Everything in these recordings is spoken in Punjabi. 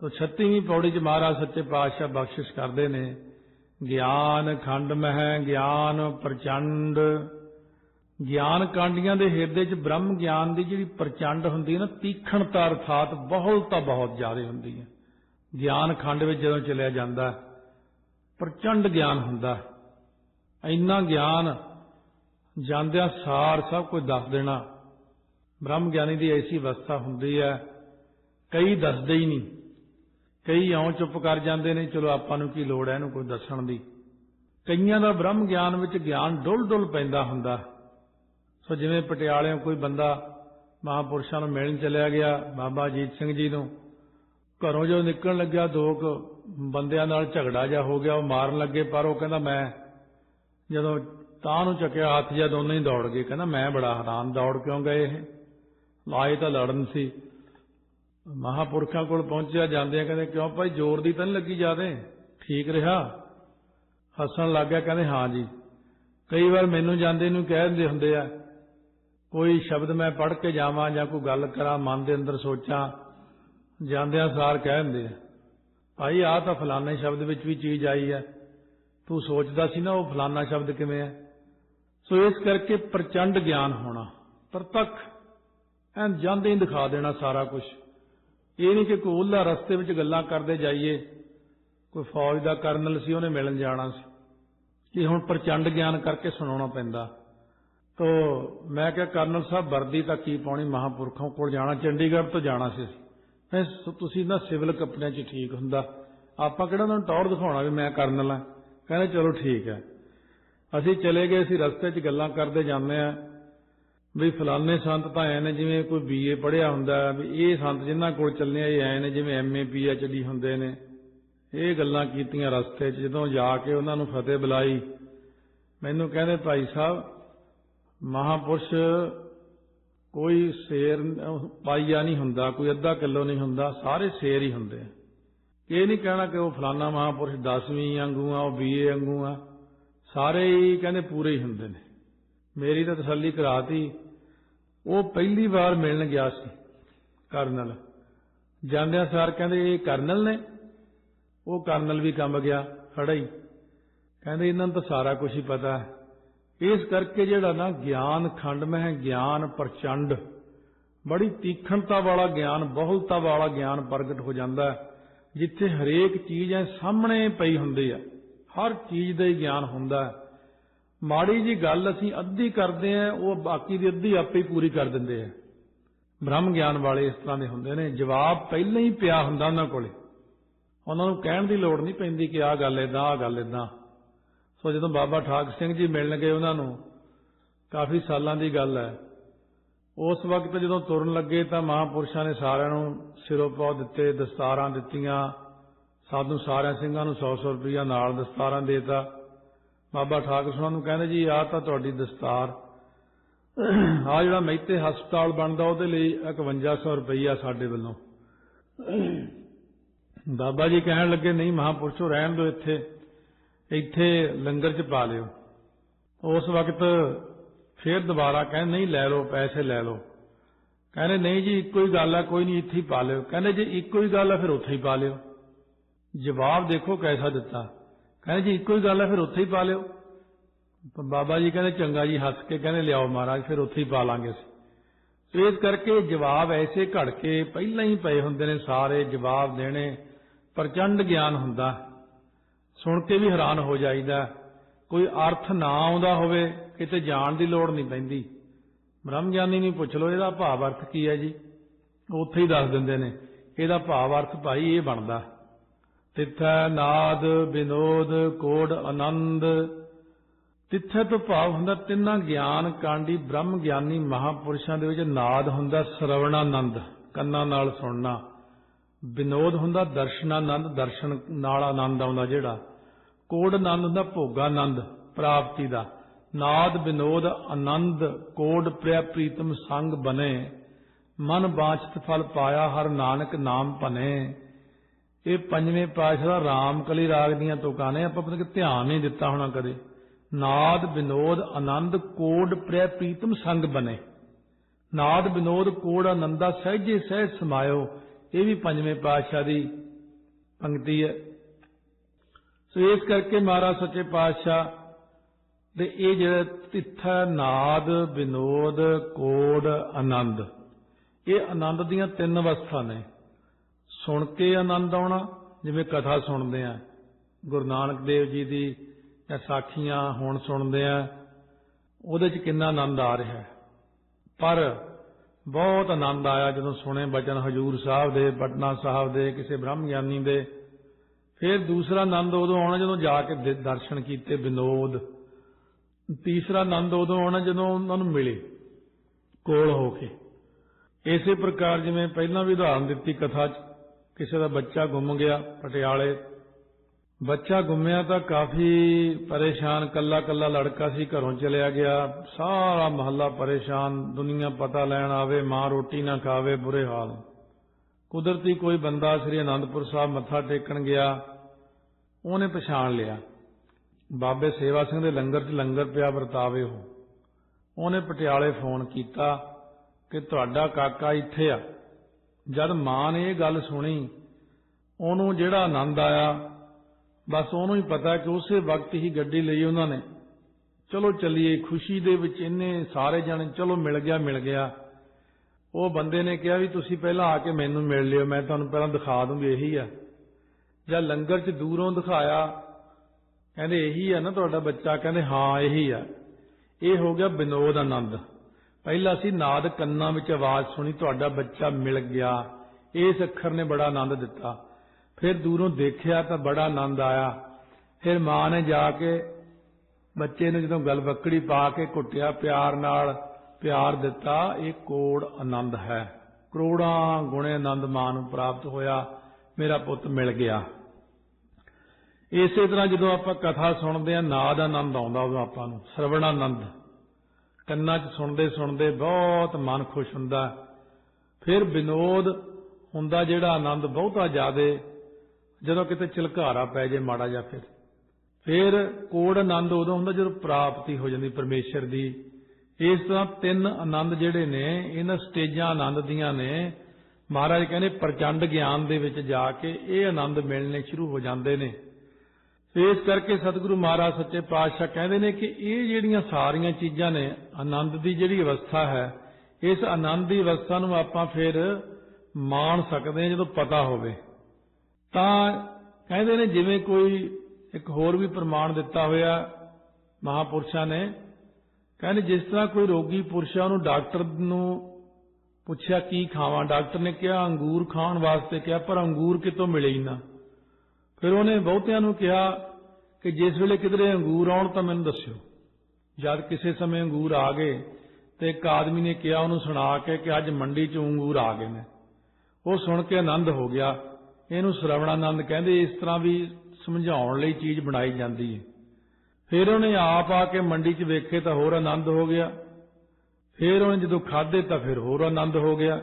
ਤੋ 36ਵੀਂ ਪੌੜੀ 'ਚ ਮਹਾਰਾਜ ਸੱਚੇ ਪਾਤਸ਼ਾਹ ਬਖਸ਼ਿਸ਼ ਕਰਦੇ ਨੇ, ਗਿਆਨ ਖੰਡ ਮਹਿ, ਗਿਆਨ ਪ੍ਰਚੰਡ। ਗਿਆਨ ਕਾਂਡੀਆਂ ਦੇ ਹਿਰਦੇ 'ਚ ਬ੍ਰਹਮ ਗਿਆਨ ਦੀ ਜਿਹੜੀ ਪ੍ਰਚੰਡ ਹੁੰਦੀ ਹੈ ਨਾ, ਤੀਖਣਤਾ ਅਰਥਾਤ ਬਹੁਲਤਾ ਬਹੁਤ ਜ਼ਿਆਦਾ ਹੁੰਦੀ ਹੈ। ਗਿਆਨ ਖੰਡ ਵਿੱਚ ਜਦੋਂ ਚਲਿਆ ਜਾਂਦਾ, ਪ੍ਰਚੰਡ ਗਿਆਨ ਹੁੰਦਾ। ਇੰਨਾ ਗਿਆਨ ਜਾਂਦਿਆਂ ਸਾਰ ਸਭ ਕੁਝ ਦੱਸ ਦੇਣਾ। ਬ੍ਰਹਮ ਗਿਆਨੀ ਦੀ ਐਸੀ ਅਵਸਥਾ ਹੁੰਦੀ ਹੈ, ਕਈ ਦੱਸਦੇ ਹੀ ਨਹੀਂ। ਕਈ ਇਉਂ ਚੁੱਪ ਕਰ ਜਾਂਦੇ ਨੇ, ਚਲੋ ਆਪਾਂ ਨੂੰ ਕੀ ਲੋੜ ਹੈ ਇਹਨੂੰ ਕੋਈ ਦੱਸਣ ਦੀ? ਕਈਆਂ ਦਾ ਬ੍ਰਹਮ ਗਿਆਨ ਵਿੱਚ ਗਿਆਨ ਡੁੱਲ ਡੁੱਲ ਪੈਂਦਾ ਹੁੰਦਾ। ਸੋ ਜਿਵੇਂ ਪਟਿਆਲਿਓਂ ਕੋਈ ਬੰਦਾ ਮਹਾਪੁਰਸ਼ਾਂ ਨੂੰ ਮਿਲਣ ਚਲਿਆ ਗਿਆ, ਬਾਬਾ ਅਜੀਤ ਸਿੰਘ ਜੀ ਨੂੰ, ਘਰੋਂ ਜਦੋਂ ਨਿਕਲਣ ਲੱਗਿਆ, ਦੋ ਕੁ ਬੰਦਿਆਂ ਨਾਲ ਝਗੜਾ ਜਾ ਹੋ ਗਿਆ, ਉਹ ਮਾਰਨ ਲੱਗੇ, ਪਰ ਉਹ ਕਹਿੰਦਾ, ਮੈਂ ਜਦੋਂ ਤਾਂ ਨੂੰ ਚੱਕਿਆ ਹੱਥ ਜਾਂ ਦੋਨੇ ਹੀ ਦੌੜ ਗਏ। ਕਹਿੰਦਾ, ਮੈਂ ਬੜਾ ਹੈਰਾਨ, ਦੌੜ ਕਿਉਂ ਗਏ ਇਹ? ਲਾਏ ਤਾਂ ਲੜਨ ਸੀ। ਮਹਾਪੁਰਖਾਂ ਕੋਲ ਪਹੁੰਚਿਆ, ਜਾਂਦਿਆਂ ਕਹਿੰਦੇ, ਕਿਉਂ ਭਾਈ, ਜ਼ੋਰ ਦੀ ਤਾਂ ਨਹੀਂ ਲੱਗੀ ਜਾਦੇ ਠੀਕ ਰਿਹਾ? ਹੱਸਣ ਲੱਗ ਗਿਆ, ਕਹਿੰਦੇ, ਹਾਂ ਜੀ। ਕਈ ਵਾਰ ਮੈਨੂੰ ਜਾਂਦੇ ਨੂੰ ਕਹਿ ਦਿੰਦੇ ਹੁੰਦੇ ਆ, ਕੋਈ ਸ਼ਬਦ ਮੈਂ ਪੜ੍ਹ ਕੇ ਜਾਵਾਂ ਜਾਂ ਕੋਈ ਗੱਲ ਕਰਾਂ, ਮਨ ਦੇ ਅੰਦਰ ਸੋਚਾਂ। ਜਾਂਦਿਆਂ ਸਾਰ ਕਹਿ ਦਿੰਦੇ ਆ, ਭਾਈ, ਆਹ ਤਾਂ ਫਲਾਣੇ ਸ਼ਬਦ ਵਿੱਚ ਵੀ ਚੀਜ਼ ਆਈ ਹੈ ਤੂੰ ਸੋਚਦਾ ਸੀ ਨਾ ਉਹ ਫਲਾਣਾ ਸ਼ਬਦ ਕਿਵੇਂ ਹੈ ਸੋ ਇਸ ਕਰਕੇ ਪ੍ਰਚੰਡ ਗਿਆਨ ਹੋਣਾ, ਪ੍ਰਤੱਖ, ਐਨ ਜਾਂਦੇ ਹੀ ਦਿਖਾ ਦੇਣਾ ਸਾਰਾ ਕੁਝ ਇਹ ਨਹੀਂ ਕਿ ਕੋਈ ਉਹਲਾ ਰਸਤੇ ਵਿੱਚ ਗੱਲਾਂ ਕਰਦੇ ਜਾਈਏ, ਕੋਈ ਫੌਜ ਦਾ ਕਰਨਲ ਸੀ, ਉਹਨੇ ਮਿਲਣ ਜਾਣਾ ਸੀ। ਇਹ ਹੁਣ ਪ੍ਰਚੰਡ ਗਿਆਨ ਕਰਕੇ ਸੁਣਾਉਣਾ ਪੈਂਦਾ। ਤੋ ਮੈਂ ਕਿਹਾ, ਕਰਨਲ ਸਾਹਿਬ, ਵਰਦੀ ਤਾਂ ਕੀ ਪਾਉਣੀ ਮਹਾਪੁਰਖੋਂ ਕੋਲ ਜਾਣਾ? ਚੰਡੀਗੜ੍ਹ ਤੋਂ ਜਾਣਾ ਸੀ। ਮੈਂ ਤੁਸੀਂ ਨਾ ਸਿਵਲ ਕੱਪੜਿਆਂ 'ਚ ਠੀਕ ਹੁੰਦਾ। ਆਪਾਂ ਕਿਹੜਾ ਉਹਨਾਂ ਨੂੰ ਟੌਰ ਦਿਖਾਉਣਾ ਵੀ ਮੈਂ ਕਰਨਲ ਆ ਕਹਿੰਦੇ, ਚਲੋ ਠੀਕ ਹੈ। ਅਸੀਂ ਚਲੇ ਗਏ, ਅਸੀਂ ਰਸਤੇ 'ਚ ਗੱਲਾਂ ਕਰਦੇ ਜਾਂਦੇ ਆ ਵੀ ਫਲਾਣੇ ਸੰਤ ਤਾਂ ਐ ਨੇ ਜਿਵੇਂ ਕੋਈ ਬੀਏ ਪੜ੍ਹਿਆ ਹੁੰਦਾ ਵੀ ਇਹ ਸੰਤ ਜਿਨ੍ਹਾਂ ਕੋਲ ਚੱਲਨੇ ਆ, ਇਹ ਐ ਨੇ ਜਿਵੇਂ ਐਮਏ ਪੀਐਚਡੀ ਹੁੰਦੇ ਨੇ। ਇਹ ਗੱਲਾਂ ਕੀਤੀਆਂ ਰਸਤੇ 'ਚ ਜਦੋਂ ਜਾ ਕੇ ਉਹਨਾਂ ਨੂੰ ਫਤਿਹ ਬੁਲਾਈ, ਮੈਨੂੰ ਕਹਿੰਦੇ, ਭਾਈ ਸਾਹਿਬ, ਮਹਾਪੁਰਸ਼ ਕੋਈ ਸ਼ੇਰ ਪਾਈਆ ਨਹੀਂ ਹੁੰਦਾ, ਕੋਈ ਅੱਧਾ ਕਿਲੋ ਨਹੀਂ ਹੁੰਦਾ, ਸਾਰੇ ਸ਼ੇਰ ਹੀ ਹੁੰਦੇ ਆ। ਇਹ ਨਹੀਂ ਕਹਿਣਾ ਕਿ ਉਹ ਫਲਾਣਾ ਮਹਾਪੁਰਸ਼ 10ਵੀਂ ਵਾਂਗੂ ਆ, ਉਹ ਬੀਏ ਵਾਂਗੂ ਆ, ਸਾਰੇ ਹੀ ਕਹਿੰਦੇ ਪੂਰੇ ਹੀ ਹੁੰਦੇ ਨੇ। ਮੇਰੀ ਤਾਂ ਤਸੱਲੀ ਕਰਾਤੀ ਉਹ ਪਹਿਲੀ ਵਾਰ ਮਿਲਣ ਗਿਆ ਸੀ ਕਰਨਲ। ਜਾਂਦਿਆਂ ਸਾਰ ਕਹਿੰਦੇ, ਇਹ ਕਰਨਲ ਨੇ? ਉਹ ਕਰਨਲ ਵੀ ਕੰਮ ਗਿਆ, ਖੜਾ ਹੀ ਕਹਿੰਦੇ, ਇਹਨਾਂ ਨੂੰ ਤਾਂ ਸਾਰਾ ਕੁਝ ਹੀ ਪਤਾ ਹੈ। ਇਸ ਕਰਕੇ ਜਿਹੜਾ ਨਾ ਗਿਆਨ ਖੰਡ ਮਹਿ ਗਿਆਨ ਪ੍ਰਚੰਡ। ਬੜੀ ਤੀਖਣਤਾ ਵਾਲਾ ਗਿਆਨ, ਬਹੁਲਤਾ ਵਾਲਾ ਗਿਆਨ ਪ੍ਰਗਟ ਹੋ ਜਾਂਦਾ ਜਿੱਥੇ ਹਰੇਕ ਚੀਜ਼ ਐ ਸਾਹਮਣੇ ਪਈ ਹੁੰਦੀ ਆ। ਹਰ ਚੀਜ਼ ਦਾ ਹੀ ਗਿਆਨ ਹੁੰਦਾ ਹੈ। ਮਾੜੀ ਜੀ ਗੱਲ ਅਸੀਂ ਅੱਧੀ ਕਰਦੇ ਆ, ਉਹ ਬਾਕੀ ਦੀ ਅੱਧੀ ਆਪੇ ਹੀ ਪੂਰੀ ਕਰ ਦਿੰਦੇ ਆ। ਬ੍ਰਹਮ ਗਿਆਨ ਵਾਲੇ ਇਸ ਤਰ੍ਹਾਂ ਦੇ ਹੁੰਦੇ ਨੇ, ਜਵਾਬ ਪਹਿਲਾਂ ਹੀ ਪਿਆ ਹੁੰਦਾ ਉਹਨਾਂ ਕੋਲੇ। ਉਹਨਾਂ ਨੂੰ ਕਹਿਣ ਦੀ ਲੋੜ ਨਹੀਂ ਪੈਂਦੀ ਕਿ ਆਹ ਗੱਲ ਏਦਾਂ, ਆਹ ਗੱਲ ਏਦਾਂ। ਸੋ ਜਦੋਂ ਬਾਬਾ ਠਾਕ ਸਿੰਘ ਜੀ ਮਿਲਣ ਗਏ ਉਹਨਾਂ ਨੂੰ, ਕਾਫੀ ਸਾਲਾਂ ਦੀ ਗੱਲ ਹੈ। ਉਸ ਵਕਤ ਜਦੋਂ ਤੁਰਨ ਲੱਗੇ ਤਾਂ ਮਹਾਪੁਰਸ਼ਾਂ ਨੇ ਸਾਰਿਆਂ ਨੂੰ ਸਿਰੋਂ ਪਾਉ ਦਿੱਤੇ, ਦਸਤਾਰਾਂ ਦਿੱਤੀਆਂ। ਸਾਧੂ ਸਾਰਿਆਂ ਸਿੰਘਾਂ ਨੂੰ 100-100 ਰੁਪਇਆ ਨਾਲ ਦਸਤਾਰਾਂ ਦੇਤਾ। ਬਾਬਾ ਠਾਕੁਰ ਸਾਹਿਬ ਨੂੰ ਕਹਿੰਦੇ ਜੀ, ਆਹ ਤਾਂ ਤੁਹਾਡੀ ਦਸਤਾਰ। ਆ ਜਿਹੜਾ ਮਹਿਤੇ ਹਸਪਤਾਲ ਬਣਦਾ, ਉਹਦੇ ਲਈ 5100 ਰੁਪਈਆ ਸਾਡੇ ਵੱਲੋਂ। ਬਾਬਾ ਜੀ ਕਹਿਣ ਲੱਗੇ, ਨਹੀਂ ਮਹਾਪੁਰਸ਼ੋ, ਰਹਿਣ ਦਿਓ ਇੱਥੇ। ਇੱਥੇ ਲੰਗਰ ਚ ਪਾ ਲਿਓ। ਉਸ ਵਕਤ ਫੇਰ ਦੁਬਾਰਾ ਕਹਿੰਦੇ, ਨਹੀਂ ਲੈ ਲਓ, ਪੈਸੇ ਲੈ ਲਓ। ਕਹਿੰਦੇ, ਨਹੀਂ ਜੀ, ਇੱਕੋ ਹੀ ਗੱਲ ਆ, ਕੋਈ ਨਹੀਂ, ਇੱਥੇ ਹੀ ਪਾ ਲਿਓ। ਕਹਿੰਦੇ, ਜੇ ਇੱਕੋ ਹੀ ਗੱਲ ਆ, ਫਿਰ ਉੱਥੇ ਹੀ ਪਾ ਲਿਓ। ਜਵਾਬ ਦੇਖੋ, ਕੈਸਾ ਦਿੱਤਾ। ਕਹਿੰਦੇ ਜੀ ਇੱਕੋ ਹੀ ਗੱਲ ਹੈ, ਫਿਰ ਉੱਥੇ ਹੀ ਪਾ ਲਿਓ। ਬਾਬਾ ਜੀ ਕਹਿੰਦੇ, ਚੰਗਾ ਜੀ, ਹੱਸ ਕੇ ਕਹਿੰਦੇ, ਲਿਆਓ ਮਹਾਰਾਜ, ਫਿਰ ਉੱਥੇ ਹੀ ਪਾ ਲਾਂਗੇ ਅਸੀਂ। ਸੋ ਇਸ ਕਰਕੇ ਜਵਾਬ ਐਸੇ ਘੜ ਕੇ ਪਹਿਲਾਂ ਹੀ ਪਏ ਹੁੰਦੇ ਨੇ, ਸਾਰੇ ਜਵਾਬ ਦੇਣੇ, ਪ੍ਰਚੰਡ ਗਿਆਨ ਹੁੰਦਾ। ਸੁਣ ਕੇ ਵੀ ਹੈਰਾਨ ਹੋ ਜਾਈਦਾ। ਕੋਈ ਅਰਥ ਨਾ ਆਉਂਦਾ ਹੋਵੇ, ਕਿਤੇ ਜਾਣ ਦੀ ਲੋੜ ਨਹੀਂ ਪੈਂਦੀ। ਬ੍ਰਹਮ ਗਿਆਨੀ ਨੂੰ ਪੁੱਛ ਲਓ, ਇਹਦਾ ਭਾਵ ਅਰਥ ਕੀ ਹੈ ਜੀ? ਉੱਥੇ ਹੀ ਦੱਸ ਦਿੰਦੇ ਨੇ, ਇਹਦਾ ਭਾਵ ਅਰਥ ਭਾਈ ਇਹ ਬਣਦਾ। ਤਿੱਥੈ ਨਾਦ ਬਿਨੋਦ ਕੋਡ ਆਨੰਦ ਤਿੱਥੈ ਤੋਂ ਭਾਵ ਹੁੰਦਾ ਤਿੰਨਾਂ ਗਿਆਨ ਕਾਂਡੀ ਬ੍ਰਹਮ ਗਿਆਨੀ ਮਹਾਪੁਰਸ਼ਾਂ ਦੇ ਵਿੱਚ ਨਾਦ ਹੁੰਦਾ ਸਰਵਣਾਨੰਦ, ਕੰਨਾਂ ਨਾਲ ਸੁਣਨਾ। ਵਿਨੋਦ ਹੁੰਦਾ ਦਰਸ਼ਨ ਆਨੰਦ ਦਰਸ਼ਨ ਨਾਲ ਆਨੰਦ ਆਉਂਦਾ ਜਿਹੜਾ। ਕੋੜ ਆਨੰਦ ਹੁੰਦਾ ਭੋਗਾਨੰਦ, ਪ੍ਰਾਪਤੀ ਦਾ। ਨਾਦ ਵਿਨੋਦ ਆਨੰਦ ਕੋੜ ਪ੍ਰਿਆ ਪ੍ਰੀਤਮ ਸੰਗ ਬਨੇ। ਮਨ ਬਾਚਤ ਫਲ ਪਾਇਆ ਹਰ ਨਾਨਕ ਨਾਮ ਭਨੇ। ਇਹ ਪੰਜਵੇਂ ਪਾਤਸ਼ਾਹ ਦਾ ਰਾਮਕਲੀ ਰਾਗ ਦੀਆਂ ਤੁਕਾਂ ਨੇ, ਆਪਾਂ ਪਤਾ ਕਿ ਧਿਆਨ ਨਹੀਂ ਦਿੱਤਾ ਹੋਣਾ ਕਦੇ। ਨਾਦ ਵਿਨੋਦ ਆਨੰਦ ਕੋਡ ਪ੍ਰਿਆ ਪ੍ਰੀਤਮ ਸੰਗ ਬਨੇ। ਨਾਦ ਵਿਨੋਦ ਕੋੜ ਆਨੰਦਾ ਸਹਿਜੇ ਸਹਿਜ ਸਮਾਇਓ। ਇਹ ਵੀ ਪੰਜਵੇਂ ਪਾਤਸ਼ਾਹ ਦੀ ਪੰਕਤੀ ਹੈ। ਸੋ ਇਸ ਕਰਕੇ ਮਹਾਰਾਜ ਸੱਚੇ ਪਾਤਸ਼ਾਹ ਦੇ ਇਹ ਜਿਹੜਾ ਤਿੱਥਾ ਨਾਦ ਵਿਨੋਦ ਕੋਡ ਆਨੰਦ। ਇਹ ਆਨੰਦ ਦੀਆਂ ਤਿੰਨ ਅਵਸਥਾ ਨੇ। ਸੁਣ ਕੇ ਆਨੰਦ ਆਉਣਾ, ਜਿਵੇਂ ਕਥਾ ਸੁਣਦੇ ਆ। ਗੁਰੂ ਨਾਨਕ ਦੇਵ ਜੀ ਦੀ ਜਾਂ ਸਾਖੀਆਂ ਹੁਣ ਸੁਣਦੇ ਆ, ਉਹਦੇ 'ਚ ਕਿੰਨਾ ਆਨੰਦ ਆ ਰਿਹਾ ਹੈ। ਪਰ ਬਹੁਤ ਆਨੰਦ ਆਇਆ ਜਦੋਂ ਸੁਣੇ ਬਚਨ ਹਜੂਰ ਸਾਹਿਬ ਦੇ, ਪਟਨਾ ਸਾਹਿਬ ਦੇ, ਕਿਸੇ ਬ੍ਰਹਮ ਗਿਆਨੀ ਦੇ। ਫਿਰ ਦੂਸਰਾ ਆਨੰਦ ਉਦੋਂ ਆਉਣਾ ਜਦੋਂ ਜਾ ਕੇ ਦੇ- ਦਰਸ਼ਨ ਕੀਤੇ ਵਿਨੋਦ। ਤੀਸਰਾ ਆਨੰਦ ਉਦੋਂ ਆਉਣਾ ਜਦੋਂ ਉਹਨਾਂ ਨੂੰ ਮਿਲੇ, ਕੋਲ ਹੋ ਕੇ। ਇਸੇ ਪ੍ਰਕਾਰ ਜਿਵੇਂ ਪਹਿਲਾਂ ਵੀ ਉਦਾਹਰਨ ਦਿੱਤੀ ਕਥਾ 'ਚ ਕਿਸੇ ਦਾ ਬੱਚਾ ਗੁੰਮ ਗਿਆ, ਪਟਿਆਲੇ। ਬੱਚਾ ਗੁੰਮਿਆ ਤਾਂ ਕਾਫੀ ਪਰੇਸ਼ਾਨ, ਕੱਲਾ ਕੱਲਾ ਲੜਕਾ ਸੀ, ਘਰੋਂ ਚਲਿਆ ਗਿਆ। ਸਾਰਾ ਮਹੱਲਾ ਪਰੇਸ਼ਾਨ, ਦੁਨੀਆ ਪਤਾ ਲੈਣ ਆਵੇ, ਮਾਂ ਰੋਟੀ ਨਾ ਖਾਵੇ, ਬੁਰੇ ਹਾਲ। ਕੁਦਰਤੀ ਕੋਈ ਬੰਦਾ ਸ੍ਰੀ ਅਨੰਦਪੁਰ ਸਾਹਿਬ ਮੱਥਾ ਟੇਕਣ ਗਿਆ, ਉਹਨੇ ਪਛਾਣ ਲਿਆ। ਬਾਬੇ ਸੇਵਾ ਸਿੰਘ ਦੇ ਲੰਗਰ 'ਚ ਲੰਗਰ ਪਿਆ ਵਰਤਾਵੇ ਉਹ। ਉਹਨੇ ਪਟਿਆਲੇ ਫੋਨ ਕੀਤਾ ਕਿ ਤੁਹਾਡਾ ਕਾਕਾ ਇੱਥੇ ਆ। ਜਦ ਮਾਂ ਨੇ ਇਹ ਗੱਲ ਸੁਣੀ, ਉਹਨੂੰ ਜਿਹੜਾ ਆਨੰਦ ਆਇਆ, ਬਸ ਉਹਨੂੰ ਹੀ ਪਤਾ ਕਿ ਉਸੇ ਵਕਤ ਹੀ ਗੱਡੀ ਲਈ ਉਹਨਾਂ ਨੇ। ਚਲੋ ਚੱਲੀਏ, ਖੁਸ਼ੀ ਦੇ ਵਿੱਚ ਇੰਨੇ ਸਾਰੇ ਜਣੇ, ਚਲੋ ਮਿਲ ਗਿਆ ਮਿਲ ਗਿਆ। ਉਹ ਬੰਦੇ ਨੇ ਕਿਹਾ ਵੀ ਤੁਸੀਂ ਪਹਿਲਾਂ ਆ ਕੇ ਮੈਨੂੰ ਮਿਲ ਲਿਓ, ਮੈਂ ਤੁਹਾਨੂੰ ਪਹਿਲਾਂ ਦਿਖਾ ਦੂੰਗੀ, ਇਹੀ ਆ। ਜਦ ਲੰਗਰ 'ਚ ਦੂਰੋਂ ਦਿਖਾਇਆ, ਕਹਿੰਦੇ ਇਹੀ ਆ ਨਾ ਤੁਹਾਡਾ ਬੱਚਾ, ਕਹਿੰਦੇ ਹਾਂ, ਇਹੀ ਆ। ਇਹ ਹੋ ਗਿਆ ਵਿਨੋਦ ਆਨੰਦ। ਪਹਿਲਾਂ ਅਸੀਂ ਨਾਦ ਕੰਨਾਂ ਵਿੱਚ ਆਵਾਜ਼ ਸੁਣੀ, ਤੁਹਾਡਾ ਬੱਚਾ ਮਿਲ ਗਿਆ। ਇਸ ਅੱਖਰ ਨੇ ਬੜਾ ਆਨੰਦ ਦਿੱਤਾ। ਫਿਰ ਦੂਰੋਂ ਦੇਖਿਆ ਤਾਂ ਬੜਾ ਆਨੰਦ ਆਇਆ। ਫਿਰ ਮਾਂ ਨੇ ਜਾ ਕੇ ਬੱਚੇ ਨੂੰ ਜਦੋਂ ਗਲ ਪਾ ਕੇ ਕੁੱਟਿਆ ਪਿਆਰ ਨਾਲ ਪਿਆਰ ਦਿੱਤਾ, ਇਹ ਕੋੜ ਆਨੰਦ ਹੈ। ਕਰੋੜਾਂ ਗੁਣੇ ਆਨੰਦ ਮਾਂ ਨੂੰ ਪ੍ਰਾਪਤ ਹੋਇਆ, ਮੇਰਾ ਪੁੱਤ ਮਿਲ ਗਿਆ। ਇਸੇ ਤਰ੍ਹਾਂ ਜਦੋਂ ਆਪਾਂ ਕਥਾ ਸੁਣਦੇ ਆ ਨਾਦ ਆਨੰਦ ਆਉਂਦਾ ਉਹ ਆਪਾਂ ਨੂੰ, ਸਰਵਣ ਆਨੰਦ। ਕੰਨਾਂ 'ਚ ਸੁਣਦੇ ਸੁਣਦੇ ਬਹੁਤ ਮਨ ਖੁਸ਼ ਹੁੰਦਾ। ਫਿਰ ਵਿਨੋਦ ਹੁੰਦਾ ਜਿਹੜਾ ਆਨੰਦ ਬਹੁਤਾ ਜ਼ਿਆਦੇ, ਜਦੋਂ ਕਿਤੇ ਚਿਲਕਾਰਾ ਪੈ ਜੇ ਮਾੜਾ ਜਾਂ ਫਿਰ। ਫਿਰ ਕੋੜ ਆਨੰਦ ਉਦੋਂ ਹੁੰਦਾ ਜਦੋਂ ਪ੍ਰਾਪਤੀ ਹੋ ਜਾਂਦੀ ਪਰਮੇਸ਼ਰ ਦੀ। ਇਸ ਤਰ੍ਹਾਂ ਤਿੰਨ ਆਨੰਦ ਜਿਹੜੇ ਨੇ, ਇਹਨਾਂ ਸਟੇਜਾਂ ਆਨੰਦ ਦੀਆਂ ਨੇ। ਮਹਾਰਾਜ ਕਹਿੰਦੇ, ਪ੍ਰਚੰਡ ਗਿਆਨ ਦੇ ਵਿੱਚ ਜਾ ਕੇ ਇਹ ਆਨੰਦ ਮਿਲਣੇ ਸ਼ੁਰੂ ਹੋ ਜਾਂਦੇ ਨੇ। ਇਸ ਕਰਕੇ ਸਤਿਗੁਰੂ ਮਹਾਰਾਜ ਸੱਚੇ ਪਾਤਸ਼ਾਹ ਕਹਿੰਦੇ ਨੇ ਕਿ ਇਹ ਜਿਹੜੀਆਂ ਸਾਰੀਆਂ ਚੀਜ਼ਾਂ ਨੇ, ਆਨੰਦ ਦੀ ਜਿਹੜੀ ਅਵਸਥਾ ਹੈ, ਇਸ ਆਨੰਦ ਦੀ ਅਵਸਥਾ ਨੂੰ ਆਪਾਂ ਫਿਰ ਮਾਣ ਸਕਦੇ ਹਾਂ ਜਦੋਂ ਪਤਾ ਹੋਵੇ। ਤਾਂ ਕਹਿੰਦੇ ਨੇ ਜਿਵੇਂ ਕੋਈ ਇੱਕ ਹੋਰ ਵੀ ਪ੍ਰਮਾਣ ਦਿੱਤਾ ਹੋਇਆ ਮਹਾਪੁਰਸ਼ਾਂ ਨੇ, ਕਹਿੰਦੇ ਜਿਸ ਤਰ੍ਹਾਂ ਕੋਈ ਰੋਗੀ ਪੁਰਸ਼ ਆ ਉਹਨੂੰ ਡਾਕਟਰ ਨੂੰ ਪੁੱਛਿਆ ਕੀ ਖਾਵਾਂ, ਡਾਕਟਰ ਨੇ ਕਿਹਾ ਅੰਗੂਰ ਖਾਣ ਵਾਸਤੇ ਕਿਹਾ, ਪਰ ਅੰਗੂਰ ਕਿਤੋਂ ਮਿਲੇ ਹੀ ਨਾ। ਫਿਰ ਉਹਨੇ ਬਹੁਤਿਆਂ ਨੂੰ ਕਿਹਾ ਕਿ ਜਿਸ ਵੇਲੇ ਕਿਧਰੇ ਅੰਗੂਰ ਆਉਣ ਤਾਂ ਮੈਨੂੰ ਦੱਸਿਓ। ਜਦ ਕਿਸੇ ਸਮੇਂ ਅੰਗੂਰ ਆ ਗਏ ਤੇ ਇੱਕ ਆਦਮੀ ਨੇ ਕਿਹਾ ਉਹਨੂੰ ਸੁਣਾ ਕੇ ਕਿ ਅੱਜ ਮੰਡੀ 'ਚ ਅੰਗੂਰ ਆ ਗਏ ਨੇ। ਉਹ ਸੁਣ ਕੇ ਆਨੰਦ ਹੋ ਗਿਆ। ਇਹਨੂੰ ਸ਼ਰਵਣਾਨੰਦ ਕਹਿੰਦੇ, ਇਸ ਤਰ੍ਹਾਂ ਵੀ ਸਮਝਾਉਣ ਲਈ ਚੀਜ਼ ਬਣਾਈ ਜਾਂਦੀ ਹੈ ਫਿਰ ਉਹਨੇ ਆਪ ਆ ਕੇ ਮੰਡੀ 'ਚ ਵੇਖੇ ਤਾਂ ਹੋਰ ਆਨੰਦ ਹੋ ਗਿਆ। ਫਿਰ ਉਹਨੇ ਜਦੋਂ ਖਾਦੇ ਤਾਂ ਫਿਰ ਹੋਰ ਆਨੰਦ ਹੋ ਗਿਆ।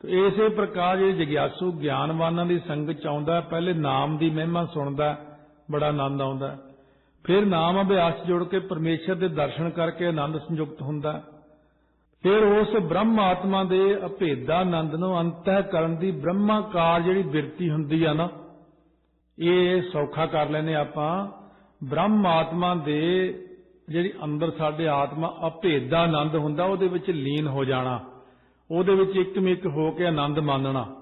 ਤੇ ਇਸੇ ਪ੍ਰਕਾਰ ਜਿਹੜੇ ਜਗਿਆਸੂ ਗਿਆਨਵਾਨਾਂ ਦੀ ਸੰਗਤ ਚ ਆਉਂਦਾ ਪਹਿਲੇ ਨਾਮ ਦੀ ਮਹਿਮਾ ਸੁਣਦਾ ਬੜਾ ਆਨੰਦ ਆਉਂਦਾ ਫਿਰ ਨਾਮ ਅਭਿਆਸ ਜੁੜ ਕੇ ਪਰਮੇਸ਼ਰ ਦੇ ਦਰਸ਼ਨ ਕਰਕੇ ਆਨੰਦ ਸੰਯੁਕਤ ਹੁੰਦਾ ਫਿਰ ਉਸ ਬ੍ਰਹਮ ਆਤਮਾ ਦੇ ਅਭੇਦਾ ਆਨੰਦ ਨੂੰ ਅੰਤਹਿ ਕਰਨ ਦੀ ਬ੍ਰਹਮਾਕਾਰ ਜਿਹੜੀ ਬਿਰਤੀ ਹੁੰਦੀ ਆ ਨਾ, ਇਹ ਸੌਖਾ ਕਰ ਲੈਨੇ ਆਪਾਂ। ਬ੍ਰਹਮ ਆਤਮਾ ਦੇ ਜਿਹੜੀ ਅੰਦਰ ਸਾਡੇ ਆਤਮਾ ਅਭੇਦਾ ਆਨੰਦ ਹੁੰਦਾ, ਉਹਦੇ ਵਿੱਚ ਲੀਨ ਹੋ ਜਾਣਾ। ਉਹਦੇ ਵਿੱਚ ਇੱਕਮਿਕ ਹੋ ਕੇ ਆਨੰਦ ਮਾਨਣਾ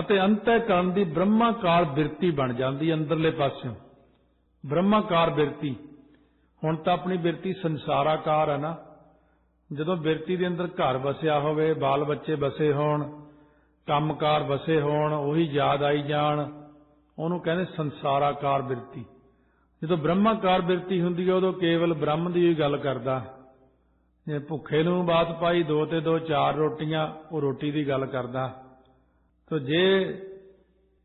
ਅਤੇ ਅੰਤःਕਰਨ ਦੀ ਬ੍ਰਹਮਾਕਾਰ ਬਿਰਤੀ ਬਣ ਜਾਂਦੀ ਅੰਦਰਲੇ ਪਾਸਿਓਂ। ਬ੍ਰਹਮਾਕਾਰ ਬਿਰਤੀ। ਹੁਣ ਤਾਂ ਆਪਣੀ ਬਿਰਤੀ ਸੰਸਾਰਾਕਾਰ ਹੈ ਨਾ। ਜਦੋਂ ਬਿਰਤੀ ਦੇ ਅੰਦਰ ਘਰ ਵਸਿਆ ਹੋਵੇ, ਬਾਲ ਬੱਚੇ ਵਸੇ ਹੋਣ, ਕੰਮਕਾਰ ਵਸੇ ਹੋਣ, ਉਹੀ ਯਾਦ ਆਈ ਜਾਣ, ਉਹਨੂੰ ਕਹਿੰਦੇ ਸੰਸਾਰਾਕਾਰ ਬਿਰਤੀ। ਜਦੋਂ ਬ੍ਰਹਮਾਕਾਰ ਬਿਰਤੀ ਹੁੰਦੀ ਹੈ, ਉਦੋਂ ਕੇਵਲ ਬ੍ਰਹਮ ਦੀ ਹੀ ਗੱਲ ਕਰਦਾ। ਭੁੱਖੇ ਨੂੰ ਬਾਤ ਪਾਈ, ਦੋ ਤੇ ਦੋ, ਚਾਰ ਰੋਟੀਆਂ, ਉਹ ਰੋਟੀ ਦੀ ਗੱਲ ਕਰਦਾ। ਤੋ ਜੇ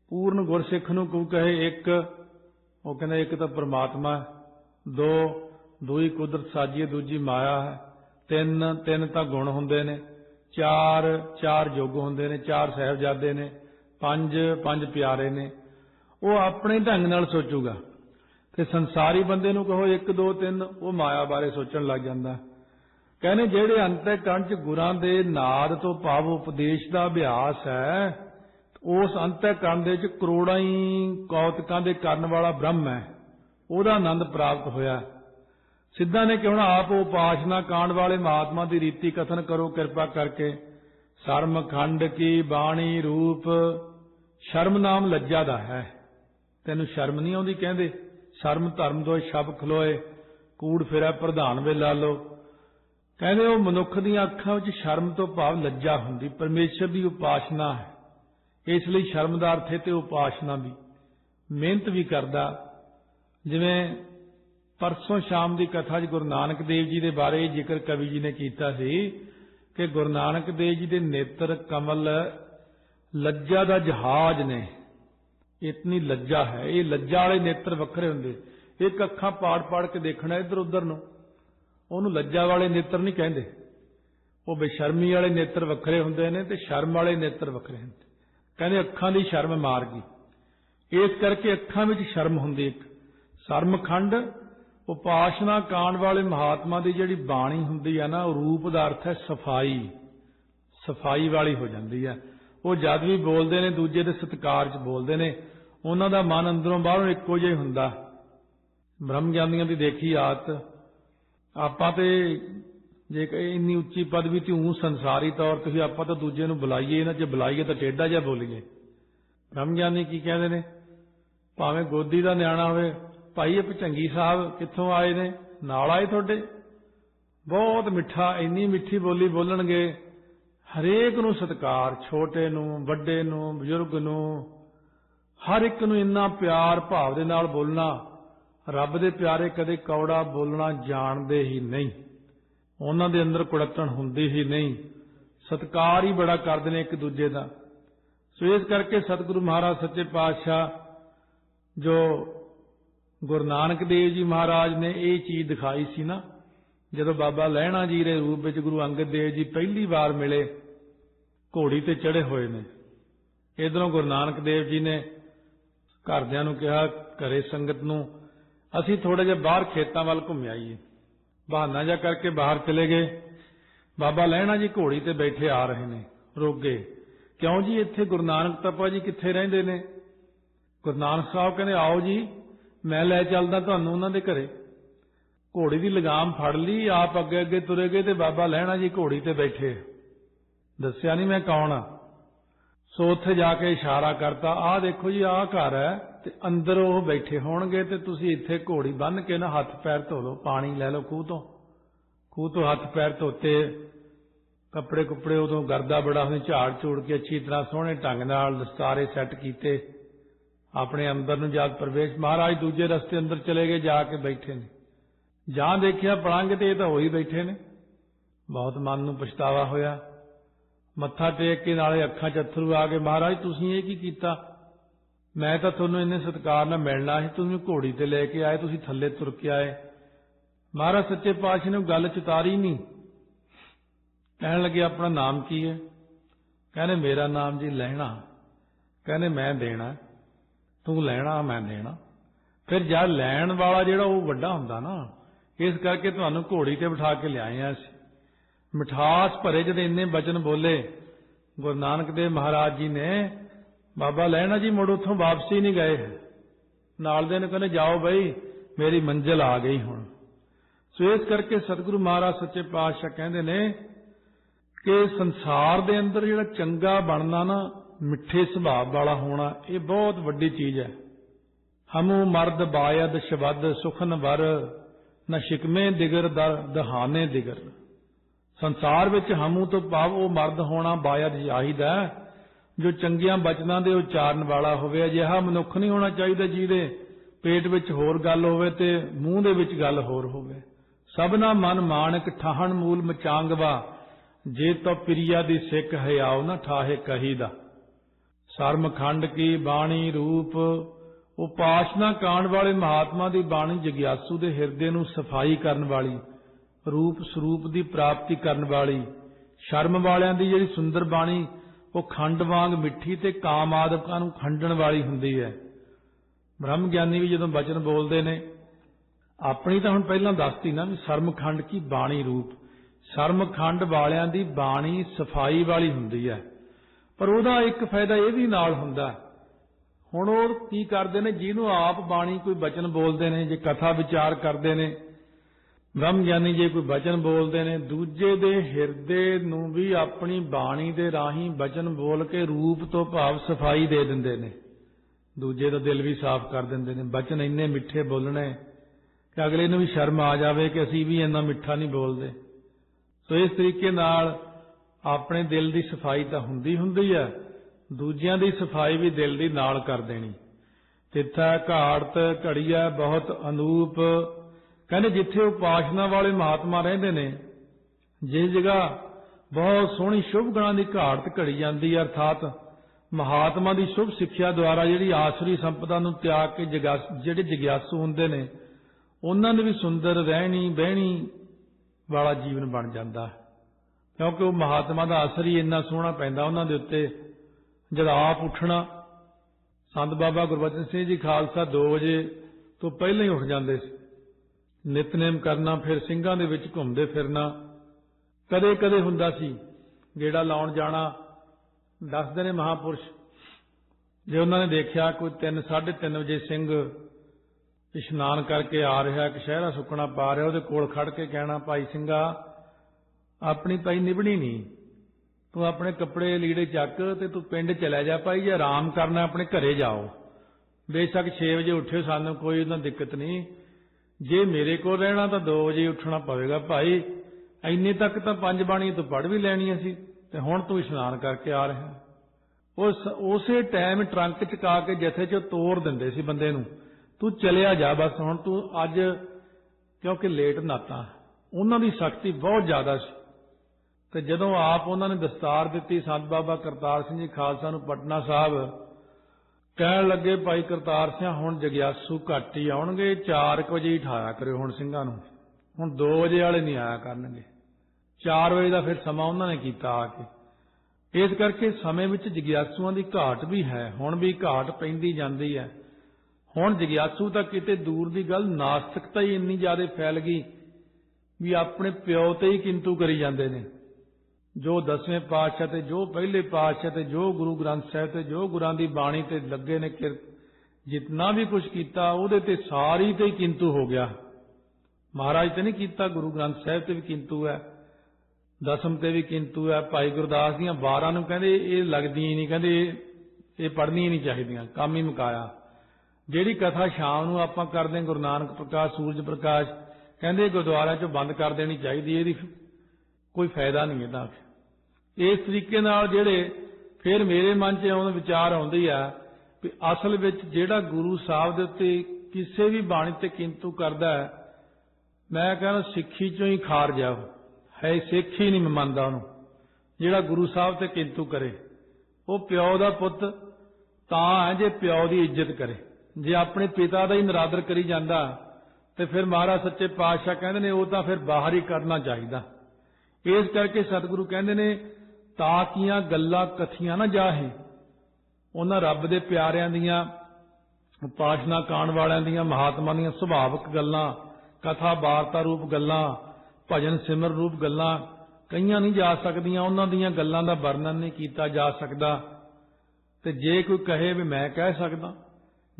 ਪੂਰਨ ਗੁਰਸਿੱਖ ਨੂੰ ਕੋਈ ਕਹੇ ਇੱਕ, ਉਹ ਕਹਿੰਦਾ ਇੱਕ ਤਾਂ ਪ੍ਰਮਾਤਮਾ ਦੋ, ਦੂਈ ਕੁਦਰਤ ਸਾਜੀ ਦੂਜੀ ਮਾਇਆ ਹੈ, ਤਿੰਨ ਤਿੰਨ ਤਾਂ ਗੁਣ ਹੁੰਦੇ ਨੇ, ਚਾਰ ਚਾਰ ਯੁੱਗ ਹੁੰਦੇ ਨੇ, ਚਾਰ ਸਹਿਬਜ਼ਾਦੇ ਨੇ, ਪੰਜ ਪੰਜ ਪਿਆਰੇ ਨੇ, ਉਹ ਆਪਣੇ ਢੰਗ ਨਾਲ ਸੋਚੂਗਾ। ਤੇ ਸੰਸਾਰੀ ਬੰਦੇ ਨੂੰ ਕਹੋ 1 2 3 ਉਹ ਮਾਇਆ ਬਾਰੇ ਸੋਚਣ ਲੱਗ ਜਾਂਦਾ। ਕਹਿੰਦੇ ਜਿਹੜੇ ਅੰਤਿਕਰਨ ਚ ਗੁਰਾਂ ਦੇ ਨਾਦ ਤੋਂ ਭਾਵ ਉਪਦੇਸ਼ ਦਾ ਅਭਿਆਸ ਹੈ, ਉਸ ਅੰਤःਕਰਨ ਦੇ ਚ ਕਰੋੜਾਂ ਹੀ ਕੌਤਕਾਂ ਦੇ ਕਰਨ ਵਾਲਾ ਬ੍ਰਹਮ ਹੈ, ਉਹਦਾ ਆਨੰਦ ਪ੍ਰਾਪਤ ਹੋਇਆ। ਸਿੱਧਾ ਨੇ ਕਿਹਾ ਆਪ ਉਪਾਸ਼ਨਾ ਕਾਂਡ ਵਾਲੇ ਮਹਾਤਮਾ ਦੀ ਰੀਤੀ ਕਥਨ ਕਰੋ ਕਿਰਪਾ ਕਰਕੇ। ਸ਼ਰਮ ਖੰਡ ਕੀ ਬਾਣੀ ਰੂਪ, ਸ਼ਰਮ ਨਾਮ ਲੱਜਾ ਦਾ ਹੈ। ਤੈਨੂੰ ਸ਼ਰਮ ਨਹੀਂ ਆਉਂਦੀ ਕਹਿੰਦੇ? ਸ਼ਰਮ ਧਰਮ ਦੋਇ ਸ਼ਬ ਖਲੋਏ, ਕੂੜ ਫਿਰੈ ਪ੍ਰਧਾਨ ਵੇ ਲਾ ਲੋ ਕਹਿੰਦੇ ਉਹ ਮਨੁੱਖ ਦੀਆਂ ਅੱਖਾਂ ਵਿੱਚ ਸ਼ਰਮ ਤੋਂ ਭਾਵ ਲੱਜਾ ਹੁੰਦੀ, ਪਰਮੇਸ਼ਰ ਦੀ ਉਪਾਸ਼ਨਾ ਹੈ। ਇਸ ਲਈ ਸ਼ਰਮ ਦਾ ਅਰਥ ਹੈ ਤੇ ਉਪਾਸ਼ਨਾ ਵੀ। ਮਿਹਨਤ ਵੀ ਕਰਦਾ। ਜਿਵੇਂ ਪਰਸੋਂ ਸ਼ਾਮ ਦੀ ਕਥਾ 'ਚ ਗੁਰੂ ਨਾਨਕ ਦੇਵ ਜੀ ਦੇ ਬਾਰੇ ਜ਼ਿਕਰ ਕਵੀ ਜੀ ਨੇ ਕੀਤਾ ਸੀ ਕਿ ਗੁਰੂ ਨਾਨਕ ਦੇਵ ਜੀ ਦੇ ਨੇਤਰ ਕਮਲ ਲੱਜਾ ਦਾ ਜਹਾਜ਼ ਨੇ। ਇਤਨੀ ਲੱਜਾ ਹੈ। ਇਹ ਲੱਜਾ ਵਾਲੇ ਨੇਤਰ ਵੱਖਰੇ ਹੁੰਦੇ। ਇੱਕ ਅੱਖਾਂ ਪਾੜ-ਪਾੜ ਕੇ ਦੇਖਣਾ ਇੱਧਰ ਉੱਧਰ ਨੂੰ। ਉਹਨੂੰ ਲੱਜਾ ਵਾਲੇ ਨੇਤਰ ਨਹੀਂ ਕਹਿੰਦੇ। ਉਹ ਬੇਸ਼ਰਮੀ ਵਾਲੇ ਨੇਤਰ ਵੱਖਰੇ ਹੁੰਦੇ ਨੇ ਤੇ ਸ਼ਰਮ ਵਾਲੇ ਨੇਤਰ ਵੱਖਰੇ ਹੁੰਦੇ। ਕਹਿੰਦੇ ਅੱਖਾਂ ਦੀ ਸ਼ਰਮ ਮਾਰ ਗਈ ਇਸ ਕਰਕੇ ਅੱਖਾਂ ਵਿੱਚ ਸ਼ਰਮ ਹੁੰਦੀ ਇੱਕ। ਸ਼ਰਮਖੰਡ ਉਪਾਸ਼ਨਾ ਕਾਂਡ ਵਾਲੇ ਮਹਾਤਮਾ ਦੀ ਜਿਹੜੀ ਬਾਣੀ ਹੁੰਦੀ ਹੈ ਨਾ, ਉਹ ਰੂਪ ਦਾ ਅਰਥ ਹੈ ਸਫ਼ਾਈ। ਸਫ਼ਾਈ ਵਾਲੀ ਹੋ ਜਾਂਦੀ ਹੈ ਉਹ ਜਦ ਵੀ ਬੋਲਦੇ ਨੇ, ਦੂਜੇ ਦੇ ਸਤਿਕਾਰ 'ਚ ਬੋਲਦੇ ਨੇ, ਉਹਨਾਂ ਦਾ ਮਨ ਅੰਦਰੋਂ ਬਾਹਰੋਂ ਇੱਕੋ ਜਿਹਾ ਹੁੰਦਾ। ਬ੍ਰਹਮ ਗਿਆਨੀਆਂ ਦੀ ਦੇਖੀ ਆਦਤ ਆਪਾਂ ਤੇ ਜੇ ਕਿ ਇੰਨੀ ਉੱਚੀ ਪਦਵੀ ਤੇ ਹੂੰ ਸੰਸਾਰੀ ਤੌਰ ਤੇ ਆਪਾਂ ਤਾਂ ਦੂਜੇ ਨੂੰ ਬੁਲਾਈਏ ਨਾ ਜੇ ਬੁਲਾਈਏ ਤਾਂ ਟੇਢਾ ਜਿਹਾ ਬੋਲੀਏ। ਬ੍ਰਹਮ ਗਿਆਨੀ ਕੀ ਕਹਿੰਦੇ ਨੇ? ਭਾਵੇਂ ਗੋਦੀ ਦਾ ਨਿਆਣਾ ਹੋਵੇ, ਭਾਈ ਇਹ ਭਚੰਗੀ ਸਾਹਿਬ ਕਿੱਥੋਂ ਆਏ ਨੇ? ਨਾਲ ਆਏ ਤੁਹਾਡੇ? ਬਹੁਤ ਮਿੱਠਾ, ਇੰਨੀ ਮਿੱਠੀ ਬੋਲੀ ਬੋਲਣਗੇ। ਹਰੇਕ ਨੂੰ ਸਤਿਕਾਰ, ਛੋਟੇ ਨੂੰ, ਵੱਡੇ ਨੂੰ, ਬਜ਼ੁਰਗ ਨੂੰ, ਹਰ ਇੱਕ ਨੂੰ ਇੰਨਾ ਪਿਆਰ ਭਾਵ ਦੇ ਨਾਲ ਬੋਲਣਾ। ਰੱਬ ਦੇ ਪਿਆਰੇ ਕਦੇ ਕੌੜਾ ਬੋਲਣਾ ਜਾਣਦੇ ਹੀ ਨਹੀਂ। ਉਹਨਾਂ ਦੇ ਅੰਦਰ ਕੁੜੱਤਣ ਹੁੰਦੀ ਹੀ ਨਹੀਂ। ਸਤਕਾਰ ਹੀ ਬੜਾ ਕਰਦੇ ਨੇ ਇੱਕ ਦੂਜੇ ਦਾ। ਸੋ ਇਸ ਕਰਕੇ ਸਤਿਗੁਰੂ ਮਹਾਰਾਜ, ਸੱਚੇ ਪਾਤਸ਼ਾਹ ਜੋ ਗੁਰੂ ਨਾਨਕ ਦੇਵ ਜੀ ਮਹਾਰਾਜ ਨੇ ਇਹ ਚੀਜ਼ ਦਿਖਾਈ ਸੀ ਨਾ, ਜਦੋਂ ਬਾਬਾ ਲਹਿਣਾ ਜੀ ਦੇ ਰੂਪ ਵਿੱਚ ਗੁਰੂ ਅੰਗਦ ਦੇਵ ਜੀ ਪਹਿਲੀ ਵਾਰ ਮਿਲੇ, ਘੋੜੀ ਤੇ ਚੜੇ ਹੋਏ ਨੇ। ਇਧਰੋਂ ਗੁਰੂ ਨਾਨਕ ਦੇਵ ਜੀ ਨੇ ਘਰਦਿਆਂ ਨੂੰ ਕਿਹਾ, ਘਰੇ ਸੰਗਤ ਨੂੰ ਅਸੀਂ ਥੋੜਾ ਜਿਹਾ ਬਾਹਰ ਖੇਤਾਂ ਵੱਲ ਘੁੰਮ ਆਈਏ ਬਹਾਨਾ ਜਾ ਕਰਕੇ ਬਾਹਰ ਚਲੇ ਗਏ। ਬਾਬਾ ਲਹਿਣਾ ਜੀ ਘੋੜੀ ਤੇ ਬੈਠੇ ਆ ਰਹੇ ਨੇ, ਰੁਕ ਗਏ। ਕਿਉਂ ਜੀ ਇੱਥੇ ਗੁਰੂ ਨਾਨਕ ਤਪਾ ਜੀ ਕਿੱਥੇ ਰਹਿੰਦੇ ਨੇ? ਗੁਰੂ ਨਾਨਕ ਸਾਹਿਬ ਕਹਿੰਦੇ, ਆਓ ਜੀ, ਮੈਂ ਲੈ ਚੱਲਦਾ ਤੁਹਾਨੂੰ ਉਹਨਾਂ ਦੇ ਘਰੇ। ਘੋੜੀ ਦੀ ਲਗਾਮ ਫੜ ਲਈ, ਆਪ ਅੱਗੇ ਅੱਗੇ ਤੁਰੇ ਗਏ ਤੇ ਬਾਬਾ ਲਹਿਣਾ ਜੀ ਘੋੜੀ ਤੇ ਬੈਠੇ। ਦੱਸਿਆ ਨਹੀਂ ਮੈਂ ਕੌਣ ਆ। ਸੋ ਉੱਥੇ ਜਾ ਕੇ ਇਸ਼ਾਰਾ ਕਰਤਾ, ਆਹ ਦੇਖੋ ਜੀ, ਆਹ ਘਰ ਹੈ। ਤੇ ਅੰਦਰ ਉਹ ਬੈਠੇ ਹੋਣਗੇ ਤੇ ਤੁਸੀਂ ਇੱਥੇ ਘੋੜੀ ਬੰਨ ਕੇ ਨਾ ਹੱਥ ਪੈਰ ਧੋ ਲਓ, ਪਾਣੀ ਲੈ ਲਓ ਖੂਹ ਤੋਂ। ਖੂਹ ਤੋਂ ਹੱਥ ਪੈਰ ਧੋਤੇ, ਕੱਪੜੇ ਕੁਪੜੇ ਉਦੋਂ ਗਰਦਾ ਬੜਾ ਹੋਈ ਝਾੜ ਝੂੜ ਕੇ ਅੱਛੀ ਤਰ੍ਹਾਂ ਸੋਹਣੇ ਢੰਗ ਨਾਲ ਦਸਤਾਰੇ ਸੈੱਟ ਕੀਤੇ। ਆਪਣੇ ਅੰਦਰ ਨੂੰ ਜਦ ਪ੍ਰਵੇਸ਼, ਮਹਾਰਾਜ ਦੂਜੇ ਰਸਤੇ ਅੰਦਰ ਚਲੇ ਗਏ, ਜਾ ਕੇ ਬੈਠੇ ਨੇ। ਜਾਂ ਦੇਖਿਆ ਪਲੰਗ ਤੇ ਇਹ ਤਾਂ ਹੋਈ ਬੈਠੇ ਨੇ। ਬਹੁਤ ਮਨ ਨੂੰ ਪਛਤਾਵਾ ਹੋਇਆ। ਮੱਥਾ ਟੇਕ ਕੇ ਨਾਲੇ ਅੱਖਾਂ 'ਚ ਅਥਰੂ ਆ ਗਏ, ਮਹਾਰਾਜ ਤੁਸੀਂ ਇਹ ਕੀ ਕੀਤਾ? ਮੈਂ ਤਾਂ ਤੁਹਾਨੂੰ ਇੰਨੇ ਸਤਿਕਾਰ ਨਾਲ ਮਿਲਣਾ ਸੀ, ਤੁਸੀਂ ਘੋੜੀ ਤੇ ਲੈ ਕੇ ਆਏ, ਤੁਸੀਂ ਥੱਲੇ ਤੁਰ ਕੇ ਆਏ। ਮਹਾਰਾਜ ਸੱਚੇ ਪਾਤਸ਼ਾਹ ਨੇ ਗੱਲ ਚਤਾਰੀ ਨਹੀਂ। ਕਹਿਣ ਲੱਗੇ, ਆਪਣਾ ਨਾਮ ਕੀ ਹੈ? ਕਹਿੰਦੇ, ਮੇਰਾ ਨਾਮ ਜੀ ਲੈਣਾ। ਕਹਿੰਦੇ, ਮੈਂ ਦੇਣਾ। ਤੂੰ ਲੈਣਾ, ਮੈਂ ਦੇਣਾ। ਫਿਰ ਜਦ ਲੈਣ ਵਾਲਾ ਜਿਹੜਾ ਉਹ ਵੱਡਾ ਹੁੰਦਾ ਨਾ, ਇਸ ਕਰਕੇ ਤੁਹਾਨੂੰ ਘੋੜੀ ਤੇ ਬਿਠਾ ਕੇ ਲਿਆਏ ਆ ਅਸੀਂ। ਮਿਠਾਸ ਭਰੇ ਜਦ ਇੰਨੇ ਬਚਨ ਬੋਲੇ, ਗੁਰੂ ਨਾਨਕ ਦੇਵ ਮਹਾਰਾਜ ਜੀ ਨੇ ਬਾਬਾ ਲੈਣਾ ਜੀ ਮੁੜ ਉੱਥੋਂ ਵਾਪਸੀ ਨਹੀਂ ਗਏ। ਨਾਲ ਦੇ ਨੇ ਕਹਿੰਦੇ, ਜਾਓ ਬਈ, ਮੇਰੀ ਮੰਜ਼ਿਲ ਆ ਗਈ ਹੁਣ। ਸੋ ਇਸ ਕਰਕੇ ਸਤਿਗੁਰੂ ਮਹਾਰਾਜ ਸੱਚੇ ਪਾਤਸ਼ਾਹ ਕਹਿੰਦੇ ਨੇ ਕਿ ਸੰਸਾਰ ਦੇ ਅੰਦਰ ਜਿਹੜਾ ਚੰਗਾ ਬਣਨਾ ਨਾ, ਮਿੱਠੇ ਸੁਭਾਅ ਵਾਲਾ ਹੋਣਾ, ਇਹ ਬਹੁਤ ਵੱਡੀ ਚੀਜ਼ ਹੈ। ਹਮੂ ਮਰਦ ਬਾਇਦ ਸ਼ਬਦ ਸੁਖਨ ਵਰ, ਨ ਸ਼ਿਕਮੇ ਦਿਗਰ ਦਰ ਦਹਾਨੇ ਦਿਗਰ। ਸੰਸਾਰ ਵਿੱਚ ਹਮੂ ਤੋਂ ਭਾਵ ਉਹ ਮਰਦ ਹੋਣਾ ਬਾਇਦ ਚਾਹੀਦਾ ਜੋ ਚੰਗੀਆਂ ਬਚਨਾਂ ਦੇ ਉਚਾਰਨ ਵਾਲਾ ਹੋਵੇ, ਅਜਿਹਾ ਮਨੁੱਖ ਨਹੀਂ ਹੋਣਾ ਚਾਹੀਦਾ ਜਿਹਦੇ ਪੇਟ ਵਿੱਚ ਹੋਰ ਗੱਲ ਹੋਵੇ ਤੇ ਮੂੰਹ ਦੇ ਵਿੱਚ ਗੱਲ ਹੋਰ ਹੋਵੇ। ਸਭਨਾ ਮਨ ਮਾਨਕ ਠਾਹਣ ਮੂਲ ਮਚਾਂਗਵਾ, ਜੇ ਤੋ ਪ੍ਰਿਆ ਦੀ ਸਿੱਖ ਹਿਆਉ ਨਾ ਠਾਹੇ ਕਹੀਦਾ ਸਰਮਖੰਡ ਕੀ ਬਾਣੀ ਰੂਪ, ਉਪਾਸ਼ਨਾ ਕਾਂਡ ਵਾਲੇ ਮਹਾਤਮਾ ਦੀ ਬਾਣੀ ਜਗਿਆਸੂ ਦੇ ਹਿਰਦੇ ਨੂੰ ਸਫ਼ਾਈ ਕਰਨ ਵਾਲੀ, ਰੂਪ ਸਰੂਪ ਦੀ ਪ੍ਰਾਪਤੀ ਕਰਨ ਵਾਲੀ, ਸ਼ਰਮ ਵਾਲਿਆਂ ਦੀ ਜਿਹੜੀ ਸੁੰਦਰ ਬਾਣੀ ਉਹ ਖੰਡ ਵਾਂਗ ਮਿੱਠੀ ਤੇ ਕਾਮ ਆਦਿਕਾਂ ਨੂੰ ਖੰਡਣ ਵਾਲੀ ਹੁੰਦੀ ਹੈ। ਬ੍ਰਹਮ ਗਿਆਨੀ ਵੀ ਜਦੋਂ ਬਚਨ ਬੋਲਦੇ ਨੇ, ਆਪਣੀ ਤਾਂ ਹੁਣ ਪਹਿਲਾਂ ਦੱਸਤੀ ਨਾ ਵੀ ਸਰਮਖੰਡ ਕੀ ਬਾਣੀ ਰੂਪ। ਸਰਮਖੰਡ ਵਾਲਿਆਂ ਦੀ ਬਾਣੀ ਸਫ਼ਾਈ ਵਾਲੀ ਹੁੰਦੀ ਹੈ। ਪਰ ਉਹਦਾ ਇੱਕ ਫਾਇਦਾ ਇਹ ਵੀ ਨਾਲ ਹੁੰਦਾ। ਹੁਣ ਉਹ ਕੀ ਕਰਦੇ ਨੇ, ਜਿਹਨੂੰ ਆਪ ਬਾਣੀ ਕੋਈ ਬਚਨ ਬੋਲਦੇ ਨੇ, ਜੇ ਕਥਾ ਵਿਚਾਰ ਕਰਦੇ ਨੇ ਬ੍ਰਹਮ ਗਿਆਨੀ ਜੇ ਕੋਈ ਬਚਨ ਬੋਲਦੇ ਨੇ, ਦੂਜੇ ਦੇ ਹਿਰਦੇ ਨੂੰ ਵੀ ਆਪਣੀ ਬਾਣੀ ਦੇ ਰਾਹੀਂ ਬਚਨ ਬੋਲ ਕੇ ਰੂਪ ਤੋਂ ਭਾਵ ਸਫ਼ਾਈ ਦੇ ਦਿੰਦੇ ਨੇ। ਦੂਜੇ ਦਾ ਦਿਲ ਵੀ ਸਾਫ਼ ਕਰ ਦਿੰਦੇ ਨੇ, ਬਚਨ ਇੰਨੇ ਮਿੱਠੇ ਬੋਲਣੇ ਕਿ ਅਗਲੇ ਨੂੰ ਵੀ ਸ਼ਰਮ ਆ ਜਾਵੇ ਕਿ ਅਸੀਂ ਵੀ ਇੰਨਾ ਮਿੱਠਾ ਨਹੀਂ ਬੋਲਦੇ। ਸੋ ਇਸ ਤਰੀਕੇ ਨਾਲ ਆਪਣੇ ਦਿਲ ਦੀ ਸਫ਼ਾਈ ਤਾਂ ਹੁੰਦੀ ਹੁੰਦੀ ਹੈ ਦੂਜਿਆਂ ਦੀ ਸਫ਼ਾਈ ਵੀ ਦਿਲ ਦੀ ਨਾਲ ਕਰ ਦੇਣੀ। ਤਿੱਥਾ ਘਾੜਤ ਘੜੀਆ ਬਹੁਤ ਅਨੂਪ ਕਹਿੰਦੇ ਜਿੱਥੇ ਉਪਾਸ਼ਨਾ ਵਾਲੇ ਮਹਾਤਮਾ ਰਹਿੰਦੇ ਨੇ, ਜਿਸ ਜਗ੍ਹਾ ਬਹੁਤ ਸੋਹਣੀ ਸ਼ੁਭ ਗੁਣਾਂ ਦੀ ਘਾੜਤ ਘੜੀ ਜਾਂਦੀ ਹੈ, ਅਰਥਾਤ ਮਹਾਤਮਾ ਦੀ ਸ਼ੁਭ ਸਿੱਖਿਆ ਦੁਆਰਾ ਜਿਹੜੀ ਆਸਰੀ ਸੰਪਦਾ ਨੂੰ ਤਿਆਗ ਕੇ ਜਗਾ ਜਿਹੜੇ ਜਗਿਆਸੂ ਹੁੰਦੇ ਨੇ, ਉਹਨਾਂ ਦੇ ਵੀ ਸੁੰਦਰ ਰਹਿਣੀ ਬਹਿਣੀ ਵਾਲਾ ਜੀਵਨ ਬਣ ਜਾਂਦਾ ਹੈ। ਕਿਉਂਕਿ ਉਹ ਮਹਾਤਮਾ ਦਾ ਅਸਰ ਹੀ ਇੰਨਾ ਸੋਹਣਾ ਪੈਂਦਾ, ਉਹਨਾਂ ਦੇ ਉੱਤੇ ਜਦ ਆਪ ਉੱਠਣਾ, ਸੰਤ ਬਾਬਾ ਗੁਰਬਚਨ ਸਿੰਘ ਜੀ ਖਾਲਸਾ 2 ਵਜੇ ਤੋਂ ਪਹਿਲਾਂ ਹੀ ਉੱਠ ਜਾਂਦੇ ਸੀ। ਨਿਤਨੇਮ ਕਰਨਾ, ਫਿਰ ਸਿੰਘਾਂ ਦੇ ਵਿੱਚ ਘੁੰਮਦੇ ਫਿਰਨਾ। ਕਦੇ ਕਦੇ ਹੁੰਦਾ ਸੀ, ਗੇੜਾ ਲਾਉਣ ਜਾਣਾ। ਦੱਸਦੇ ਨੇ ਮਹਾਪੁਰਸ਼, ਜੇ ਉਹਨਾਂ ਨੇ ਦੇਖਿਆ ਕੋਈ 3 3:30 ਵਜੇ ਸਿੰਘ ਇਸ਼ਨਾਨ ਕਰਕੇ ਆ ਰਿਹਾ ਸ਼ਹਿਰਾ ਸੁੱਕਣਾ ਪਾ ਰਿਹਾ, ਉਹਦੇ ਕੋਲ ਖੜ ਕੇ ਕਹਿਣਾ, ਭਾਈ ਸਿੰਘਾ, ਆਪਣੀ ਪਾਈ ਨਿਭਣੀ ਨਹੀਂ। ਤੂੰ ਆਪਣੇ ਕੱਪੜੇ ਲੀੜੇ ਚੱਕ ਤੇ ਤੂੰ ਪਿੰਡ ਚਲਾ ਜਾ ਭਾਈ, ਜੇ ਆਰਾਮ ਕਰਨਾ, ਆਪਣੇ ਘਰੇ ਜਾਓ। ਬੇਸ਼ੱਕ 6 ਵਜੇ ਉੱਠਿਓ, ਸਾਨੂੰ ਕੋਈ ਉਹਨਾਂ ਦਿੱਕਤ ਨਹੀਂ। ਜੇ ਮੇਰੇ ਕੋਲ ਰਹਿਣਾ ਤਾਂ 2 ਵਜੇ ਉੱਠਣਾ ਪਵੇਗਾ ਭਾਈ। ਐਨੇ ਤੱਕ ਤਾਂ ਪੰਜ ਬਾਣੀ ਤੋਂ ਪੜ ਵੀ ਲੈਣੀ ਸੀ ਤੇ ਹੁਣ ਤੂੰ ਇਸ਼ਨਾਨ ਕਰਕੇ ਆ ਰਿਹਾ। ਉਸ, ਉਸੇ ਟਾਈਮ ਟਰੰਕ ਚਕਾ ਕੇ ਜਥੇ ਚ ਤੋੜ ਦਿੰਦੇ ਸੀ ਬੰਦੇ ਨੂੰ। ਤੂੰ ਚਲਿਆ ਜਾ ਬਸ ਹੁਣ ਤੂੰ ਅੱਜ, ਕਿਉਂਕਿ ਲੇਟ ਨਾਤਾ। ਉਹਨਾਂ ਦੀ ਸ਼ਕਤੀ ਬਹੁਤ ਜ਼ਿਆਦਾ ਸੀ। ਤੇ ਜਦੋਂ ਆਪ ਉਹਨਾਂ ਨੇ ਦਸਤਾਰ ਦਿੱਤੀ, ਸੰਤ ਬਾਬਾ ਕਰਤਾਰ ਸਿੰਘ ਜੀ ਖਾਲਸਾ ਨੂੰ ਪਟਨਾ ਸਾਹਿਬ ਕਹਿਣ ਲੱਗੇ ਭਾਈ ਕਰਤਾਰ ਸਿੰਘ, ਹੁਣ ਜਗਿਆਸੂ ਘੱਟ ਹੀ ਆਉਣਗੇ 4 ਵਜੇ ਹੀ ਠਾਇਆ ਕਰਿਓ ਹੁਣ ਸਿੰਘਾਂ ਨੂੰ। ਹੁਣ 2 ਵਜੇ ਵਾਲੇ ਨਹੀਂ ਆਇਆ ਕਰਨਗੇ। 4 ਵਜੇ ਦਾ ਫਿਰ ਸਮਾਂ ਉਹਨਾਂ ਨੇ ਕੀਤਾ ਆ ਕੇ। ਇਸ ਕਰਕੇ ਸਮੇਂ ਵਿੱਚ ਜਗਿਆਸੂਆਂ ਦੀ ਘਾਟ ਵੀ ਹੈ, ਹੁਣ ਵੀ ਘਾਟ ਪੈਂਦੀ ਜਾਂਦੀ ਹੈ। ਹੁਣ ਜਗਿਆਸੂ ਤਾਂ ਕਿਤੇ ਦੂਰ ਦੀ ਗੱਲ, ਨਾਸਤਿਕਤਾ ਹੀ ਇੰਨੀ ਜ਼ਿਆਦਾ ਫੈਲ ਗਈ ਵੀ ਆਪਣੇ ਪਿਓ ਤੇ ਹੀ ਕਿੰਤੂ ਕਰੀ ਜਾਂਦੇ ਨੇ। ਜੋ ਦਸਵੇਂ ਪਾਤਸ਼ਾਹ ਤੇ ਜੋ ਪਹਿਲੇ ਪਾਤਸ਼ਾਹ ਤੇ ਜੋ ਗੁਰੂ ਗ੍ਰੰਥ ਸਾਹਿਬ ਤੇ ਜੋ ਗੁਰਾਂ ਦੀ ਬਾਣੀ ਤੇ ਲੱਗੇ ਨੇ ਕਿ ਜਿੰਨਾ ਵੀ ਕੁਝ ਕੀਤਾ ਉਹਦੇ ਤੇ ਸਾਰੀ ਤੇ ਕਿੰਤੂ ਹੋ ਗਿਆ। ਮਹਾਰਾਜ ਤੇ ਨਹੀਂ ਕੀਤਾ, ਗੁਰੂ ਗ੍ਰੰਥ ਸਾਹਿਬ ਤੇ ਵੀ ਕਿੰਤੂ ਹੈ, ਦਸਮ ਤੇ ਵੀ ਕਿੰਤੂ ਹੈ, ਭਾਈ ਗੁਰਦਾਸ ਦੀਆਂ 12 ਨੂੰ ਕਹਿੰਦੇ ਇਹ ਲੱਗਦੀਆਂ ਹੀ ਨਹੀਂ, ਕਹਿੰਦੇ ਇਹ- ਇਹ ਪੜ੍ਹਨੀਆਂ ਨਹੀਂ ਚਾਹੀਦੀਆਂ, ਕੰਮ ਹੀ ਮੁਕਾਇਆ। ਜਿਹੜੀ ਕਥਾ ਸ਼ਾਮ ਨੂੰ ਆਪਾਂ ਕਰਦੇ ਗੁਰੂ ਨਾਨਕ ਪ੍ਰਕਾਸ਼, ਸੂਰਜ ਪ੍ਰਕਾਸ਼, ਕਹਿੰਦੇ ਗੁਰਦੁਆਰਿਆਂ 'ਚੋਂ ਬੰਦ ਕਰ ਦੇਣੀ ਚਾਹੀਦੀ, ਇਹਦੀ ਕੋਈ ਫਾਇਦਾ ਨਹੀਂ ਇਹਦਾ। ਇਸ ਤਰੀਕੇ ਨਾਲ ਜਿਹੜੇ ਫਿਰ ਮੇਰੇ ਮਨ 'ਚ ਆਉਣ, ਵਿਚਾਰ ਆਉਂਦੀ ਆ ਵੀ ਅਸਲ ਵਿੱਚ ਜਿਹੜਾ ਗੁਰੂ ਸਾਹਿਬ ਦੇ ਉੱਤੇ ਕਿਸੇ ਵੀ ਬਾਣੀ ਤੇ ਕਿੰਤੂ ਕਰਦਾ ਹੈ, ਮੈਂ ਕਹਿੰਦਾ ਸਿੱਖੀ 'ਚੋਂ ਹੀ ਖਾਰ ਜਾਓ ਹੈ ਸਿੱਖ ਹੀ ਨਹੀਂ ਮੰਨਦਾ ਉਹਨੂੰ। ਜਿਹੜਾ ਗੁਰੂ ਸਾਹਿਬ ਤੇ ਕਿੰਤੂ ਕਰੇ, ਉਹ ਪਿਓ ਦਾ ਪੁੱਤ ਤਾਂ ਹੈ ਜੇ ਪਿਓ ਦੀ ਇੱਜ਼ਤ ਕਰੇ। ਜੇ ਆਪਣੇ ਪਿਤਾ ਦਾ ਹੀ ਨਰਾਦਰ ਕਰੀ ਜਾਂਦਾ ਤੇ ਫਿਰ ਮਹਾਰਾਜ ਸੱਚੇ ਪਾਤਸ਼ਾਹ ਕਹਿੰਦੇ ਨੇ ਉਹ ਤਾਂ ਫਿਰ ਬਾਹਰ ਹੀ ਕਰਨਾ ਚਾਹੀਦਾ। ਇਸ ਕਰਕੇ ਸਤਿਗੁਰੂ ਕਹਿੰਦੇ ਨੇ ਤਾਂ ਕੀਆਂ ਗੱਲਾਂ ਕਥੀਆਂ ਨਾ ਜਾਹੇ। ਉਹਨਾਂ ਰੱਬ ਦੇ ਪਿਆਰਿਆਂ ਦੀਆਂ, ਉਪਾਸ਼ਨਾ ਕਾਣ ਵਾਲਿਆਂ ਦੀਆਂ, ਮਹਾਤਮਾ ਦੀਆਂ ਸੁਭਾਵਿਕ ਗੱਲਾਂ ਕਥਾ ਵਾਰਤਾ ਰੂਪ ਗੱਲਾਂ, ਭਜਨ ਸਿਮਰ ਰੂਪ ਗੱਲਾਂ, ਕਈਆਂ ਨਹੀਂ ਜਾ ਸਕਦੀਆਂ। ਉਹਨਾਂ ਦੀਆਂ ਗੱਲਾਂ ਦਾ ਵਰਣਨ ਨਹੀਂ ਕੀਤਾ ਜਾ ਸਕਦਾ। ਤੇ ਜੇ ਕੋਈ ਕਹੇ ਵੀ ਮੈਂ ਕਹਿ ਸਕਦਾ,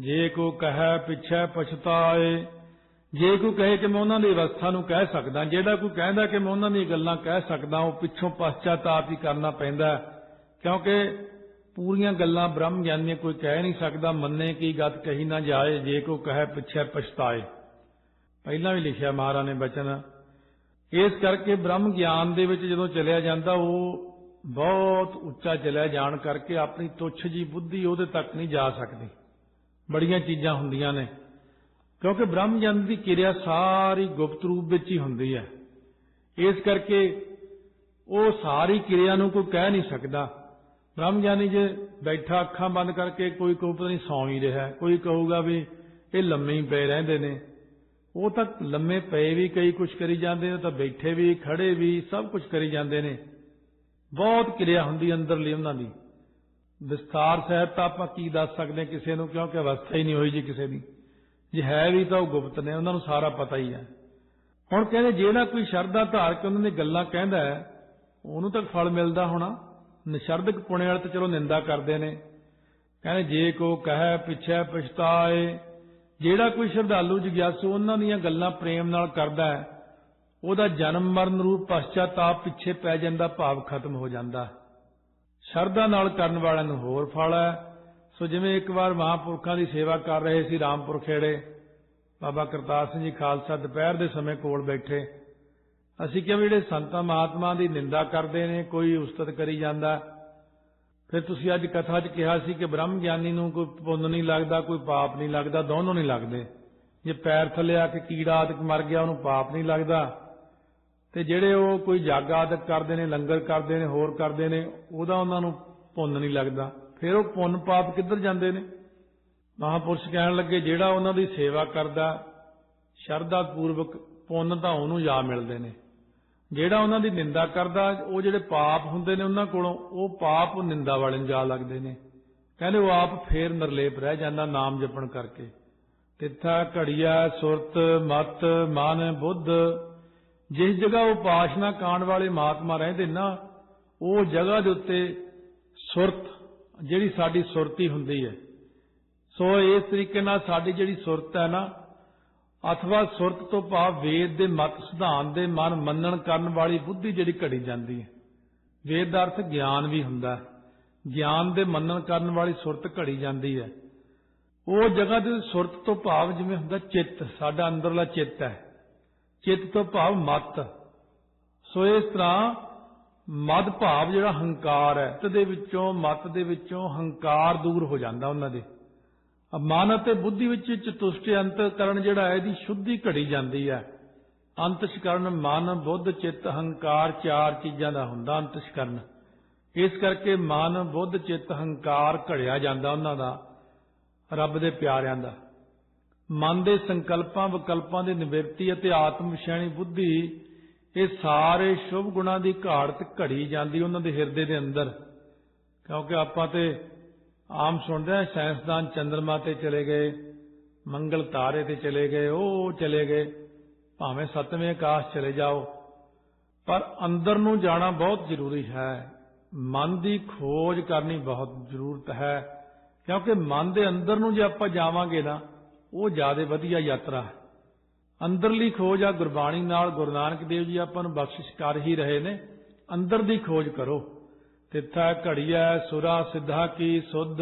ਜੇ ਕੋਈ ਕਹੇ ਪਿੱਛੇ ਪਛਤਾਏ ਜੇ ਕੋਈ ਕਹੇ ਕਿ ਮੈਂ ਉਹਨਾਂ ਦੀ ਅਵਸਥਾ ਨੂੰ ਕਹਿ ਸਕਦਾ, ਜਿਹੜਾ ਕੋਈ ਕਹਿੰਦਾ ਕਿ ਮੈਂ ਉਹਨਾਂ ਦੀਆਂ ਗੱਲਾਂ ਕਹਿ ਸਕਦਾ, ਉਹ ਪਿੱਛੋਂ ਪਛਤਾਤਾਪ ਹੀ ਕਰਨਾ ਪੈਂਦਾ ਕਿਉਂਕਿ ਪੂਰੀਆਂ ਗੱਲਾਂ ਬ੍ਰਹਮ ਗਿਆਨੀ ਕੋਈ ਕਹਿ ਨਹੀਂ ਸਕਦਾ, ਮੰਨੇ ਕੀ ਗੱਤ ਕਹੀ ਨਾ ਜਾਏ, ਜੇ ਕੋਈ ਕਹੇ ਪਿੱਛੇ ਪਛਤਾਏ। ਪਹਿਲਾਂ ਵੀ ਲਿਖਿਆ ਮਹਾਰਾਜ ਨੇ ਬਚਨ। ਇਸ ਕਰਕੇ ਬ੍ਰਹਮ ਗਿਆਨ ਦੇ ਵਿੱਚ ਜਦੋਂ ਚਲਿਆ ਜਾਂਦਾ, ਉਹ ਬਹੁਤ ਉੱਚਾ ਚਲਿਆ ਜਾਣ ਕਰਕੇ ਆਪਣੀ ਤੁੱਛ ਜੀ ਬੁੱਧੀ ਉਹਦੇ ਤੱਕ ਨਹੀਂ ਜਾ ਸਕਦੀ। ਬੜੀਆਂ ਚੀਜ਼ਾਂ ਹੁੰਦੀਆਂ ਨੇ। ਕਿਉਂਕਿ ਬ੍ਰਹਮ ਗਿਆਨ ਦੀ ਕਿਰਿਆ ਸਾਰੀ ਗੁਪਤ ਰੂਪ ਵਿੱਚ ਹੀ ਹੁੰਦੀ ਹੈ। ਇਸ ਕਰਕੇ ਉਹ ਸਾਰੀ ਕਿਰਿਆ ਨੂੰ ਕੋਈ ਕਹਿ ਨਹੀਂ ਸਕਦਾ। ਬ੍ਰਹਮ ਗਿਆਨੀ ਜੇ ਬੈਠਾ ਅੱਖਾਂ ਬੰਦ ਕਰਕੇ ਕੋਈ ਕਹੂ ਪਤਾ ਨਹੀਂ ਸੌਂ ਹੀ ਰਿਹਾ ਕੋਈ ਕਹੂਗਾ ਵੀ ਇਹ ਲੰਮੇ ਹੀ ਪਏ ਰਹਿੰਦੇ ਨੇ। ਉਹ ਤਾਂ ਲੰਮੇ ਪਏ ਵੀ ਕਈ ਕੁਝ ਕਰੀ ਜਾਂਦੇ ਨੇ ਤਾਂ ਬੈਠੇ ਵੀ, ਖੜੇ ਵੀ, ਸਭ ਕੁਝ ਕਰੀ ਜਾਂਦੇ ਨੇ। ਬਹੁਤ ਕਿਰਿਆ ਹੁੰਦੀ ਅੰਦਰਲੀ ਉਹਨਾਂ ਦੀ। ਵਿਸਥਾਰ ਸਹਿਤ ਤਾਂ ਆਪਾਂ ਕੀ ਦੱਸ ਸਕਦੇ ਹਾਂ ਕਿਸੇ ਨੂੰ, ਕਿਉਂਕਿ ਅਵਸਥਾ ਹੀ ਨਹੀਂ ਹੋਈ ਜੀ ਕਿਸੇ ਦੀ। ਜੇ ਹੈ ਵੀ ਤਾਂ ਉਹ ਗੁਪਤ ਨੇ, ਉਹਨਾਂ ਨੂੰ ਸਾਰਾ ਪਤਾ ਹੀ ਹੈ ਹੁਣ ਕਹਿੰਦੇ ਜਿਹੜਾ ਕੋਈ ਸ਼ਰਧਾ ਧਾਰ ਕੇ ਉਹਨਾਂ ਦੀ ਗੱਲਾਂ ਕਹਿੰਦਾ ਹੈ, ਉਹਨੂੰ ਤਾਂ ਫਲ ਮਿਲਦਾ ਹੋਣਾ। ਨਿਸ਼ਰਦਕ ਪੁਣੇ ਵਾਲੇ ਤੇ ਚਲੋ ਨਿੰਦਾ ਕਰਦੇ ਨੇ। ਕਹਿੰਦੇ ਜੇ ਕੋ ਕਹੈ, ਪਿਛੈ ਪਛਤਾਏ। ਜਿਹੜਾ ਕੋਈ ਸ਼ਰਧਾਲੂ, ਜਿਗਿਆਸੂ ਉਹਨਾਂ ਦੀਆਂ ਗੱਲਾਂ ਪ੍ਰੇਮ ਨਾਲ ਕਰਦਾ ਹੈ, ਉਹਦਾ ਜਨਮ ਮਰਨ ਰੂਪ ਪਛਤਾਤਾਪ ਪਿੱਛੇ ਪੈ ਜਾਂਦਾ, ਭਾਵ ਖਤਮ ਹੋ ਜਾਂਦਾ। ਸ਼ਰਧਾ ਨਾਲ ਕਰਨ ਵਾਲਿਆਂ ਨੂੰ ਹੋਰ ਫਲ ਹੈ। ਸੋ ਜਿਵੇਂ ਇੱਕ ਵਾਰ ਮਹਾਂਪੁਰਖਾਂ ਦੀ ਸੇਵਾ ਕਰ ਰਹੇ ਸੀ ਰਾਮਪੁਰ ਖੇੜੇ, ਬਾਬਾ ਕਰਤਾਰ ਸਿੰਘ ਜੀ ਖਾਲਸਾ ਦੁਪਹਿਰ ਦੇ ਸਮੇਂ ਕੋਲ ਬੈਠੇ। ਅਸੀਂ ਕਿਹਾ ਜਿਹੜੇ ਸੰਤਾਂ ਮਹਾਤਮਾ ਦੀ ਨਿੰਦਾ ਕਰਦੇ ਨੇ, ਕੋਈ ਉਸਤਤ ਕਰੀ ਜਾਂਦਾ। ਫਿਰ ਤੁਸੀਂ ਅੱਜ ਕਥਾ 'ਚ ਕਿਹਾ ਸੀ ਕਿ ਬ੍ਰਹਮ ਗਿਆਨੀ ਨੂੰ ਕੋਈ ਪੁੰਨ ਨਹੀਂ ਲੱਗਦਾ, ਕੋਈ ਪਾਪ ਨਹੀਂ ਲੱਗਦਾ, ਦੋਨੋਂ ਨਹੀਂ ਲੱਗਦੇ। ਜੇ ਪੈਰ ਥੱਲੇ ਆ ਕੇ ਕੀੜਾ ਆਦਿਕ ਮਰ ਗਿਆ, ਉਹਨੂੰ ਪਾਪ ਨਹੀਂ ਲੱਗਦਾ। ਤੇ ਜਿਹੜੇ ਉਹ ਕੋਈ ਜੱਗ ਆਦਿਕ ਕਰਦੇ ਨੇ, ਲੰਗਰ ਕਰਦੇ ਨੇ, ਹੋਰ ਕਰਦੇ ਨੇ, ਉਹਦਾ ਉਹਨਾਂ ਨੂੰ ਪੁੰਨ ਨਹੀਂ ਲੱਗਦਾ। ਫਿਰ ਉਹ ਪੁੰਨ ਪਾਪ ਕਿੱਧਰ ਜਾਂਦੇ ਨੇ? ਮਹਾਪੁਰਸ਼ ਕਹਿਣ ਲੱਗੇ, ਜਿਹੜਾ ਉਹਨਾਂ ਦੀ ਸੇਵਾ ਕਰਦਾ ਸ਼ਰਧਾ ਪੂਰਵਕ ਪੁੰਨ ਤਾਂ ਉਹਨੂੰ ਜਾ ਮਿਲਦੇ ਨੇ। ਜਿਹੜਾ ਉਹਨਾਂ ਦੀ ਨਿੰਦਾ ਕਰਦਾ, ਉਹ ਜਿਹੜੇ ਪਾਪ ਹੁੰਦੇ ਨੇ ਉਹਨਾਂ ਕੋਲੋਂ, ਉਹ ਪਾਪ ਨਿੰਦਾ ਵਾਲੇ ਨੂੰ ਜਾ ਲੱਗਦੇ ਨੇ। ਕਹਿੰਦੇ ਉਹ ਆਪ ਫੇਰ ਨਿਰਲੇਪ ਰਹਿ ਜਾਂਦਾ ਨਾਮ ਜਪਣ ਕਰਕੇ। ਤਿੱਥਾ ਘੜੀਆ, ਸੁਰਤ, ਮਤ, ਮਨ, ਬੁੱਧ। ਜਿਸ ਜਗ੍ਹਾ ਉਪਾਸ਼ਨਾ ਕਾਣ ਵਾਲੇ ਮਹਾਤਮਾ ਰਹਿੰਦੇ ਨਾ, ਉਹ ਜਗ੍ਹਾ ਦੇ ਉੱਤੇ ਸੁਰਤ ਜਿਹੜੀ ਸਾਡੀ ਸੁਰਤੀ ਹੁੰਦੀ ਹੈ। ਸੋ ਇਸ ਤਰੀਕੇ ਨਾਲ ਸਾਡੀ ਜਿਹੜੀ ਸੁਰਤ ਹੈ ਨਾ, ਅਥਵਾ ਸੁਰਤ ਤੋਂ ਭਾਵ ਵੇਦ ਦੇ ਮਤ, ਸਿਧਾਂਤ ਦੇ ਮਨ ਮੰਨਣ ਕਰਨ ਵਾਲੀ ਬੁੱਧੀ ਜਿਹੜੀ ਘੜੀ ਜਾਂਦੀ ਹੈ। ਵੇਦ ਦਾ ਅਰਥ ਗਿਆਨ ਵੀ ਹੁੰਦਾ ਹੈ। ਗਿਆਨ ਦੇ ਮੰਨਣ ਕਰਨ ਵਾਲੀ ਸੁਰਤ ਘੜੀ ਜਾਂਦੀ ਹੈ। ਉਹ ਜਗ੍ਹਾ ਦੇ ਸੁਰਤ ਤੋਂ ਭਾਵ ਜਿਵੇਂ ਹੁੰਦਾ ਚਿੱਤ, ਸਾਡਾ ਅੰਦਰਲਾ ਚਿੱਤ ਹੈ। ਚਿੱਤ ਤੋਂ ਭਾਵ ਮਤ। ਸੋ ਇਸ ਤਰ੍ਹਾਂ ਮਦ ਭਾਵ ਜਿਹੜਾ ਹੰਕਾਰ ਹੈ, ਤੇ ਦੇ ਵਿੱਚੋਂ, ਮਤ ਦੇ ਵਿੱਚੋਂ ਹੰਕਾਰ ਦੂਰ ਹੋ ਜਾਂਦਾ ਉਹਨਾਂ ਦੇ। ਮਨ ਅਤੇ ਬੁੱਧੀ ਵਿੱਚ ਚਤੁਸ਼ਟ ਅੰਤਕਰਨ ਜਿਹੜਾ ਹੈ, ਇਹਦੀ ਸ਼ੁੱਧੀ ਘੜੀ ਜਾਂਦੀ ਹੈ। ਅੰਤਸ਼ਕਰਨ ਮਨ, ਬੁੱਧ, ਚਿੱਤ, ਹੰਕਾਰ ਚਾਰ ਚੀਜ਼ਾਂ ਦਾ ਹੁੰਦਾ ਅੰਤਸ਼ਕਰਨ। ਇਸ ਕਰਕੇ ਮਨ, ਬੁੱਧ, ਚਿੱਤ, ਹੰਕਾਰ ਘੜਿਆ ਜਾਂਦਾ ਉਹਨਾਂ ਦਾ, ਰੱਬ ਦੇ ਪਿਆਰਿਆਂ ਦਾ। ਮਨ ਦੇ ਸੰਕਲਪਾਂ, ਵਿਕਲਪਾਂ ਦੀ ਨਿਵਰਤੀ ਅਤੇ ਆਤਮ ਵਿਸ਼ੈਣੀ ਬੁੱਧੀ ਇਹ ਸਾਰੇ ਸ਼ੁਭ ਗੁਣਾਂ ਦੀ ਘਾੜਤ ਘੜੀ ਜਾਂਦੀ ਉਹਨਾਂ ਦੇ ਹਿਰਦੇ ਦੇ ਅੰਦਰ। ਕਿਉਂਕਿ ਆਪਾਂ ਤੇ ਆਮ ਸੁਣਦੇ ਆ ਸਾਇੰਸਦਾਨ ਚੰ드ਰਮਾ ਤੇ ਚਲੇ ਗਏ, ਮੰਗਲ ਤਾਰੇ ਤੇ ਚਲੇ ਗਏ, ਉਹ ਚਲੇ ਗਏ, ਭਾਵੇਂ ਸੱਤਵੇਂ ਆਕਾਸ਼ ਚਲੇ ਜਾਓ। ਪਰ ਅੰਦਰ ਨੂੰ ਜਾਣਾ ਬਹੁਤ ਜ਼ਰੂਰੀ ਹੈ। ਮਨ ਦੀ ਖੋਜ ਕਰਨੀ ਬਹੁਤ ਜ਼ਰੂਰਤ ਹੈ। ਕਿਉਂਕਿ ਮਨ ਦੇ ਅੰਦਰ ਨੂੰ ਜੇ ਆਪਾਂ ਜਾਵਾਂਗੇ ਨਾ, ਉਹ ਜ਼ਿਆਦਾ ਵਧੀਆ ਯਾਤਰਾ ਹੈ। ਅੰਦਰਲੀ ਖੋਜ ਆ ਗੁਰਬਾਣੀ ਨਾਲ, ਗੁਰੂ ਨਾਨਕ ਦੇਵ ਜੀ ਆਪਾਂ ਨੂੰ ਬਖਸ਼ਿਸ਼ ਕਰ ਹੀ ਰਹੇ ਨੇ ਅੰਦਰ ਦੀ ਖੋਜ ਕਰੋ। ਤਿੱਥਾ ਘੜੀਐ, ਸੁਰਾ ਸਿੱਧਾ ਕੀ ਸੁਧ।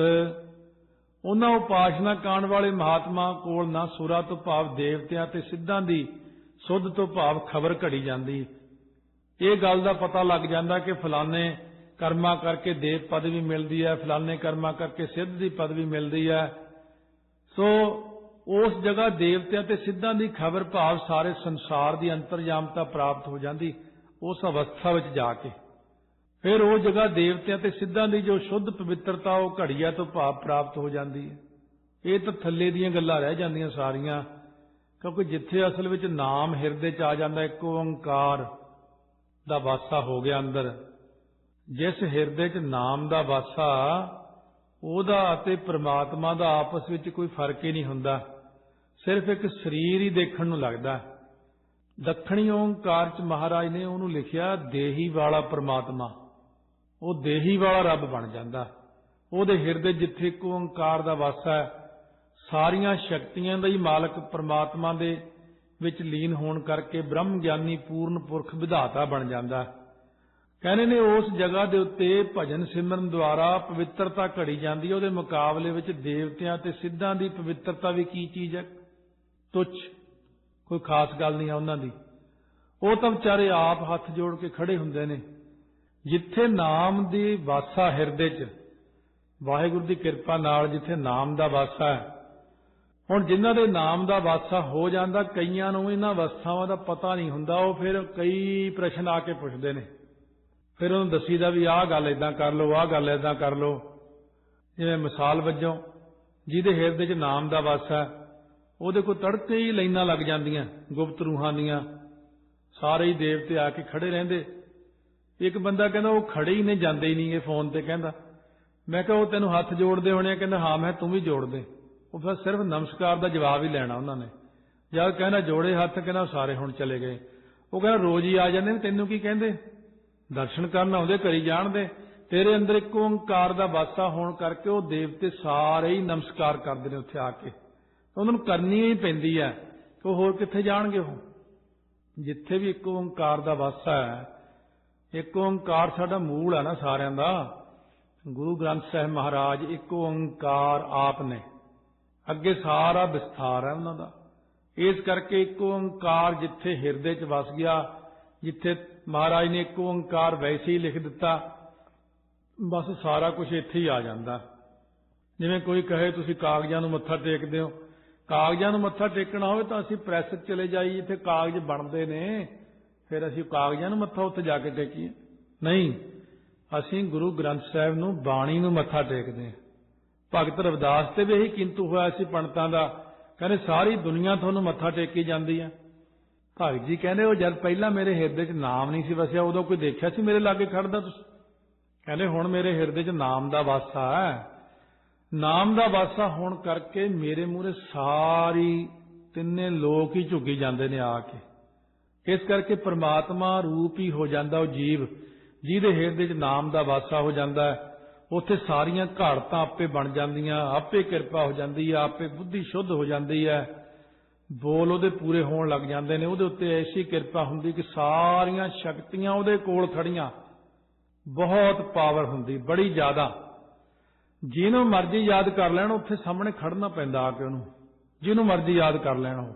ਉਹਨਾਂ ਉਪਾਸ਼ਨਾ ਕਾਣ ਵਾਲੇ ਮਹਾਤਮਾ ਕੋਲ ਨਾ ਸੁਰਾ ਤੋਂ ਭਾਵ ਦੇਵਤਿਆਂ ਤੇ ਸਿੱਧਾਂ ਦੀ ਸੁਧ ਤੋਂ ਭਾਵ ਖਬਰ ਘੜੀ ਜਾਂਦੀ। ਇਹ ਗੱਲ ਦਾ ਪਤਾ ਲੱਗ ਜਾਂਦਾ ਕਿ ਫਲਾਣੇ ਕਰਮਾਂ ਕਰਕੇ ਦੇਵ ਪਦਵੀ ਮਿਲਦੀ ਹੈ ਫਲਾਣੇ ਕਰਮਾਂ ਕਰਕੇ ਸਿੱਧ ਦੀ ਪਦਵੀ ਮਿਲਦੀ ਹੈ ਸੋ ਉਸ ਜਗ੍ਹਾ ਦੇਵਤਿਆਂ ਤੇ ਸਿੱਧਾਂ ਦੀ ਖਬਰ ਭਾਵ ਸਾਰੇ ਸੰਸਾਰ ਦੀ ਅੰਤਰਜਾਮਤਾ ਪ੍ਰਾਪਤ ਹੋ ਜਾਂਦੀ, ਉਸ ਅਵਸਥਾ ਵਿੱਚ ਜਾ ਕੇ। ਫਿਰ ਉਹ ਜਗ੍ਹਾ ਦੇਵਤਿਆਂ ਤੇ ਸਿੱਧਾਂ ਦੀ ਜੋ ਸ਼ੁੱਧ ਪਵਿੱਤਰਤਾ, ਉਹ ਘੜੀਆ ਤੋਂ ਭਾਵ ਪ੍ਰਾਪਤ ਹੋ ਜਾਂਦੀ ਹੈ। ਇਹ ਤਾਂ ਥੱਲੇ ਦੀਆਂ ਗੱਲਾਂ ਰਹਿ ਜਾਂਦੀਆਂ ਸਾਰੀਆਂ, ਕਿਉਂਕਿ ਜਿੱਥੇ ਅਸਲ ਵਿੱਚ ਨਾਮ ਹਿਰਦੇ 'ਚ ਆ ਜਾਂਦਾ, ਇੱਕ ਓੰਕਾਰ ਦਾ ਵਾਸਾ ਹੋ ਗਿਆ ਅੰਦਰ। ਜਿਸ ਹਿਰਦੇ 'ਚ ਨਾਮ ਦਾ ਵਾਸਾ, ਉਹਦਾ ਅਤੇ ਪ੍ਰਮਾਤਮਾ ਦਾ ਆਪਸ ਵਿੱਚ ਕੋਈ ਫ਼ਰਕ ਹੀ ਨਹੀਂ ਹੁੰਦਾ। ਸਿਰਫ ਇੱਕ ਸਰੀਰ ਹੀ ਦੇਖਣ ਨੂੰ ਲੱਗਦਾ ਦੱਖਣੀ ਓੰਕਾਰ 'ਚ ਮਹਾਰਾਜ ਨੇ ਉਹਨੂੰ ਲਿਖਿਆ, ਦੇਹੀ ਵਾਲਾ ਪ੍ਰਮਾਤਮਾ। ਉਹ ਦੇਹੀ ਵਾਲਾ ਰੱਬ ਬਣ ਜਾਂਦਾ ਉਹਦੇ ਹਿਰਦੇ ਜਿੱਥੇ ਇੱਕ ਓੰਕਾਰ ਦਾ ਵਾਸਾ ਹੈ, ਸਾਰੀਆਂ ਸ਼ਕਤੀਆਂ ਦਾ ਹੀ ਮਾਲਕ ਪ੍ਰਮਾਤਮਾ ਦੇ ਵਿੱਚ ਲੀਨ ਹੋਣ ਕਰਕੇ ਬ੍ਰਹਮ ਗਿਆਨੀ ਪੂਰਨ ਪੁਰਖ ਵਿਧਾਤਾ ਬਣ ਜਾਂਦਾ ਕਹਿੰਦੇ ਨੇ ਉਸ ਜਗ੍ਹਾ ਦੇ ਉੱਤੇ ਭਜਨ ਸਿਮਰਨ ਦੁਆਰਾ ਪਵਿੱਤਰਤਾ ਘੜੀ ਜਾਂਦੀ ਹੈ। ਉਹਦੇ ਮੁਕਾਬਲੇ ਵਿੱਚ ਦੇਵਤਿਆਂ ਤੇ ਸਿੱਧਾਂ ਦੀ ਪਵਿੱਤਰਤਾ ਵੀ ਕੀ ਚੀਜ਼ ਹੈ? ਤੁੱਛ, ਕੋਈ ਖਾਸ ਗੱਲ ਨਹੀਂ ਆ ਉਹਨਾਂ ਦੀ। ਉਹ ਤਾਂ ਵਿਚਾਰੇ ਆਪ ਹੱਥ ਜੋੜ ਕੇ ਖੜੇ ਹੁੰਦੇ ਨੇ। ਜਿੱਥੇ ਨਾਮ ਦੀ ਵਾਸਾ ਹਿਰਦੇ 'ਚ, ਵਾਹਿਗੁਰੂ ਦੀ ਕਿਰਪਾ ਨਾਲ ਜਿੱਥੇ ਨਾਮ ਦਾ ਵਾਸਾ ਹੈ। ਹੁਣ ਜਿਨ੍ਹਾਂ ਦੇ ਨਾਮ ਦਾ ਵਾਸਾ ਹੋ ਜਾਂਦਾ, ਕਈਆਂ ਨੂੰ ਇਹਨਾਂ ਅਵਸਥਾਵਾਂ ਦਾ ਪਤਾ ਨਹੀਂ ਹੁੰਦਾ, ਉਹ ਫਿਰ ਕਈ ਪ੍ਰਸ਼ਨ ਆ ਕੇ ਪੁੱਛਦੇ ਨੇ। ਫਿਰ ਉਹਨੂੰ ਦੱਸੀਦਾ ਵੀ ਆਹ ਗੱਲ ਇਦਾਂ ਕਰ ਲਓ, ਆਹ ਗੱਲ ਇਦਾਂ ਕਰ ਲਓ। ਜਿਵੇਂ ਮਿਸਾਲ ਵਜੋਂ, ਜਿਹਦੇ ਹਿਰਦੇ 'ਚ ਨਾਮ ਦਾ ਵਾਸਾ ਹੈ ਉਹਦੇ ਕੋਲ ਤੜਕੇ ਹੀ ਲਾਈਨਾਂ ਲੱਗ ਜਾਂਦੀਆਂ, ਗੁਪਤ ਰੂਹਾਂ ਦੀਆਂ। ਸਾਰੇ ਹੀ ਦੇਵਤੇ ਆ ਕੇ ਖੜੇ ਰਹਿੰਦੇ। ਇੱਕ ਬੰਦਾ ਕਹਿੰਦਾ, ਉਹ ਖੜੇ ਹੀ ਨੇ, ਜਾਂਦੇ ਹੀ ਨਹੀਂ ਇਹ ਫੋਨ ਤੇ ਕਹਿੰਦਾ। ਮੈਂ ਕਿਹਾ, ਉਹ ਤੈਨੂੰ ਹੱਥ ਜੋੜਦੇ ਹੋਣੇ ਆ, ਕਹਿੰਦਾ, ਹਾਂ, ਮੈਂ ਤੂੰ ਵੀ ਜੋੜ ਦੇ। ਉਹ ਫਿਰ ਸਿਰਫ ਨਮਸਕਾਰ ਦਾ ਜਵਾਬ ਹੀ ਲੈਣਾ ਉਹਨਾਂ ਨੇ। ਜਦ ਕਹਿੰਦਾ, ਜੋੜੇ ਹੱਥ, ਕਹਿੰਦਾ ਸਾਰੇ ਹੁਣ ਚਲੇ ਗਏ। ਉਹ ਕਹਿੰਦਾ, ਰੋਜ਼ ਹੀ ਆ ਜਾਂਦੇ ਨੇ, ਤੈਨੂੰ ਕੀ ਕਹਿੰਦੇ? ਦਰਸ਼ਨ ਕਰਨ ਆਉਂਦੇ ਕਰੀ ਜਾਣਦੇ। ਤੇਰੇ ਅੰਦਰ ਇੱਕ ਓੰਕਾਰ ਦਾ ਵਾਸਾ ਹੋਣ ਕਰਕੇ ਉਹ ਦੇਵਤੇ ਸਾਰੇ ਹੀ ਨਮਸਕਾਰ ਕਰਦੇ ਨੇ ਉੱਥੇ ਆ ਕੇ। ਉਹਨਾਂ ਨੂੰ ਕਰਨੀ ਹੀ ਪੈਂਦੀ ਹੈ ਕਿ ਉਹ ਹੋਰ ਕਿੱਥੇ ਜਾਣਗੇ ਉਹ? ਜਿੱਥੇ ਵੀ ਇੱਕ ਓੰਕਾਰ ਦਾ ਵਾਸਾ ਹੈ, ਇੱਕ ਓੰਕਾਰ ਸਾਡਾ ਮੂਲ ਹੈ ਨਾ ਸਾਰਿਆਂ ਦਾ। ਗੁਰੂ ਗ੍ਰੰਥ ਸਾਹਿਬ ਮਹਾਰਾਜ ਇੱਕ ਓੰਕਾਰ ਆਪ ਨੇ। ਅੱਗੇ ਸਾਰਾ ਵਿਸਥਾਰ ਹੈ ਉਹਨਾਂ ਦਾ। ਇਸ ਕਰਕੇ ਇੱਕ ਓੰਕਾਰ ਜਿੱਥੇ ਹਿਰਦੇ 'ਚ ਵਸ ਗਿਆ, ਜਿੱਥੇ ਮਹਾਰਾਜ ਨੇ ਇੱਕ ਓੰਕਾਰ ਵੈਸੇ ਹੀ ਲਿਖ ਦਿੱਤਾ, ਬਸ ਸਾਰਾ ਕੁਝ ਇੱਥੇ ਹੀ ਆ ਜਾਂਦਾ। ਜਿਵੇਂ ਕੋਈ ਕਹੇ, ਤੁਸੀਂ ਕਾਗਜ਼ਾਂ ਨੂੰ ਮੱਥਾ ਟੇਕਦੇ ਹੋ। ਕਾਗਜ਼ਾਂ ਨੂੰ ਮੱਥਾ ਟੇਕਣਾ ਹੋਵੇ ਤਾਂ ਅਸੀਂ ਪ੍ਰੈਸ ਚਲੇ ਜਾਈਏ, ਇੱਥੇ ਕਾਗਜ਼ ਬਣਦੇ ਨੇ। ਫਿਰ ਅਸੀਂ ਕਾਗਜ਼ਾਂ ਨੂੰ ਮੱਥਾ ਉੱਥੇ ਜਾ ਕੇ ਟੇਕੀਏ। ਨਹੀਂ, ਅਸੀਂ ਗੁਰੂ ਗ੍ਰੰਥ ਸਾਹਿਬ ਨੂੰ ਬਾਣੀ ਨੂੰ ਮੱਥਾ ਟੇਕਦੇ ਹਾਂ। ਭਗਤ ਰਵਿਦਾਸ ਤੇ ਵੀ ਇਹੀ ਕਿੰਤੂ ਹੋਇਆ ਸੀ ਪੰਡਤਾਂ ਦਾ। ਕਹਿੰਦੇ, ਸਾਰੀ ਦੁਨੀਆ ਤੁਹਾਨੂੰ ਮੱਥਾ ਟੇਕੀ ਜਾਂਦੀ ਹੈ ਭਗਤ ਜੀ ਕਹਿੰਦੇ, ਉਹ ਜਦ ਪਹਿਲਾਂ ਮੇਰੇ ਹਿਰਦੇ 'ਚ ਨਾਮ ਨਹੀਂ ਸੀ ਵਸਿਆ, ਉਦੋਂ ਕੋਈ ਦੇਖਿਆ ਸੀ ਮੇਰੇ ਲਾਗੇ ਖੜਦਾ ਤੁਸੀਂ? ਕਹਿੰਦੇ, ਹੁਣ ਮੇਰੇ ਹਿਰਦੇ 'ਚ ਨਾਮ ਦਾ ਵਾਸਾ ਹੈ। ਨਾਮ ਦਾ ਵਾਸਾ ਹੋਣ ਕਰਕੇ ਮੇਰੇ ਮੂਹਰੇ ਸਾਰੀ ਤਿੰਨੇ ਲੋਕ ਹੀ ਝੁੱਗੀ ਜਾਂਦੇ ਨੇ ਆ ਕੇ। ਇਸ ਕਰਕੇ ਪ੍ਰਮਾਤਮਾ ਰੂਪ ਹੀ ਹੋ ਜਾਂਦਾ ਉਹ ਜੀਵ, ਜਿਹਦੇ ਹਿਰਦੇ 'ਚ ਨਾਮ ਦਾ ਵਾਸਾ ਹੋ ਜਾਂਦਾ ਹੈ। ਉੱਥੇ ਸਾਰੀਆਂ ਘਾੜਤਾਂ ਆਪੇ ਬਣ ਜਾਂਦੀਆਂ, ਆਪੇ ਕਿਰਪਾ ਹੋ ਜਾਂਦੀ ਹੈ, ਆਪੇ ਬੁੱਧੀ ਸ਼ੁੱਧ ਹੋ ਜਾਂਦੀ ਹੈ। ਬੋਲ ਉਹਦੇ ਪੂਰੇ ਹੋਣ ਲੱਗ ਜਾਂਦੇ ਨੇ, ਉਹਦੇ ਉੱਤੇ ਐਸੀ ਕਿਰਪਾ ਹੁੰਦੀ ਕਿ ਸਾਰੀਆਂ ਸ਼ਕਤੀਆਂ ਉਹਦੇ ਕੋਲ ਖੜੀਆਂ। ਬਹੁਤ ਪਾਵਰ ਹੁੰਦੀ, ਬੜੀ ਜ਼ਿਆਦਾ। ਜਿਹਨੂੰ ਮਰਜ਼ੀ ਯਾਦ ਕਰ ਲੈਣ, ਉੱਥੇ ਸਾਹਮਣੇ ਖੜਨਾ ਪੈਂਦਾ ਆ ਕੇ ਉਹਨੂੰ। ਜਿਹਨੂੰ ਮਰਜ਼ੀ ਯਾਦ ਕਰ ਲੈਣ ਉਹ।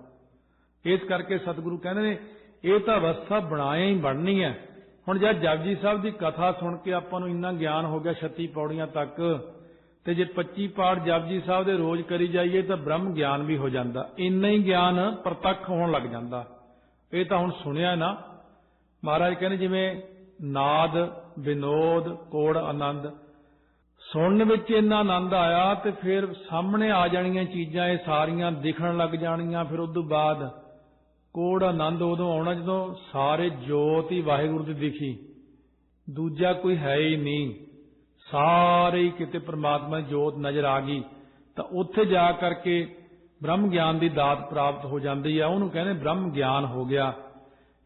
ਇਸ ਕਰਕੇ ਸਤਿਗੁਰੂ ਕਹਿੰਦੇ ਨੇ, ਇਹ ਤਾਂ ਅਵਸਥਾ ਬਣਾਇਆ ਹੀ ਬਣਨੀ ਹੈ। ਹੁਣ ਜਦ ਜਪਜੀ ਸਾਹਿਬ ਦੀ ਕਥਾ ਸੁਣ ਕੇ ਆਪਾਂ ਨੂੰ ਇੰਨਾ ਗਿਆਨ ਹੋ ਗਿਆ 36 ਪੌੜੀਆਂ ਤੱਕ, ਤੇ ਜੇ 25 ਪਾਠ ਜਪਜੀ ਸਾਹਿਬ ਦੇ ਰੋਜ਼ ਕਰੀ ਜਾਈਏ ਤਾਂ ਬ੍ਰਹਮ ਗਿਆਨ ਵੀ ਹੋ ਜਾਂਦਾ। ਇੰਨਾ ਹੀ ਗਿਆਨ ਪ੍ਰਤੱਖ ਹੋਣ ਲੱਗ ਜਾਂਦਾ। ਇਹ ਤਾਂ ਹੁਣ ਸੁਣਿਆ ਨਾ। ਮਹਾਰਾਜ ਕਹਿੰਦੇ ਜਿਵੇਂ ਨਾਦ, ਵਿਨੋਦ, ਕੋੜ, ਆਨੰਦ ਸੁਣਨ ਵਿੱਚ ਇੰਨਾ ਆਨੰਦ ਆਇਆ ਤੇ ਫਿਰ ਸਾਹਮਣੇ ਆ ਜਾਣੀਆਂ ਚੀਜ਼ਾਂ, ਇਹ ਸਾਰੀਆਂ ਦਿਖਣ ਲੱਗ ਜਾਣੀਆਂ। ਫਿਰ ਉਸ ਤੋਂ ਬਾਅਦ ਕੋੜ ਆਨੰਦ ਉਦੋਂ ਆਉਣਾ ਜਦੋਂ ਸਾਰੇ ਜੋਤ ਹੀ ਵਾਹਿਗੁਰੂ ਦੀ ਦਿਖੀ। ਦੂਜਾ ਕੋਈ ਹੈ ਹੀ ਨਹੀਂ। ਸਾਰੇ ਹੀ ਕਿਤੇ ਪ੍ਰਮਾਤਮਾ ਦੀ ਜੋਤ ਨਜ਼ਰ ਆ ਗਈ। ਤਾਂ ਉੱਥੇ ਜਾ ਕਰਕੇ ਬ੍ਰਹਮ ਗਿਆਨ ਦੀ ਦਾਤ ਪ੍ਰਾਪਤ ਹੋ ਜਾਂਦੀ ਆ। ਉਹਨੂੰ ਕਹਿੰਦੇ ਬ੍ਰਹਮ ਗਿਆਨ ਹੋ ਗਿਆ।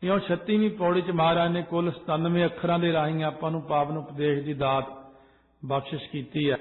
ਇਉਂ ਉਹ 36ਵੀਂ ਪੌੜੀ ਚ ਮਹਾਰਾਜ ਨੇ ਕੁੱਲ 97 ਅੱਖਰਾਂ ਦੇ ਰਾਹੀਂ ਆਪਾਂ ਨੂੰ ਪਾਵਨ ਉਪਦੇਸ਼ ਦੀ ਦਾਤ ਬਖਸ਼ਿਸ਼ ਕੀਤੀ ਹੈ।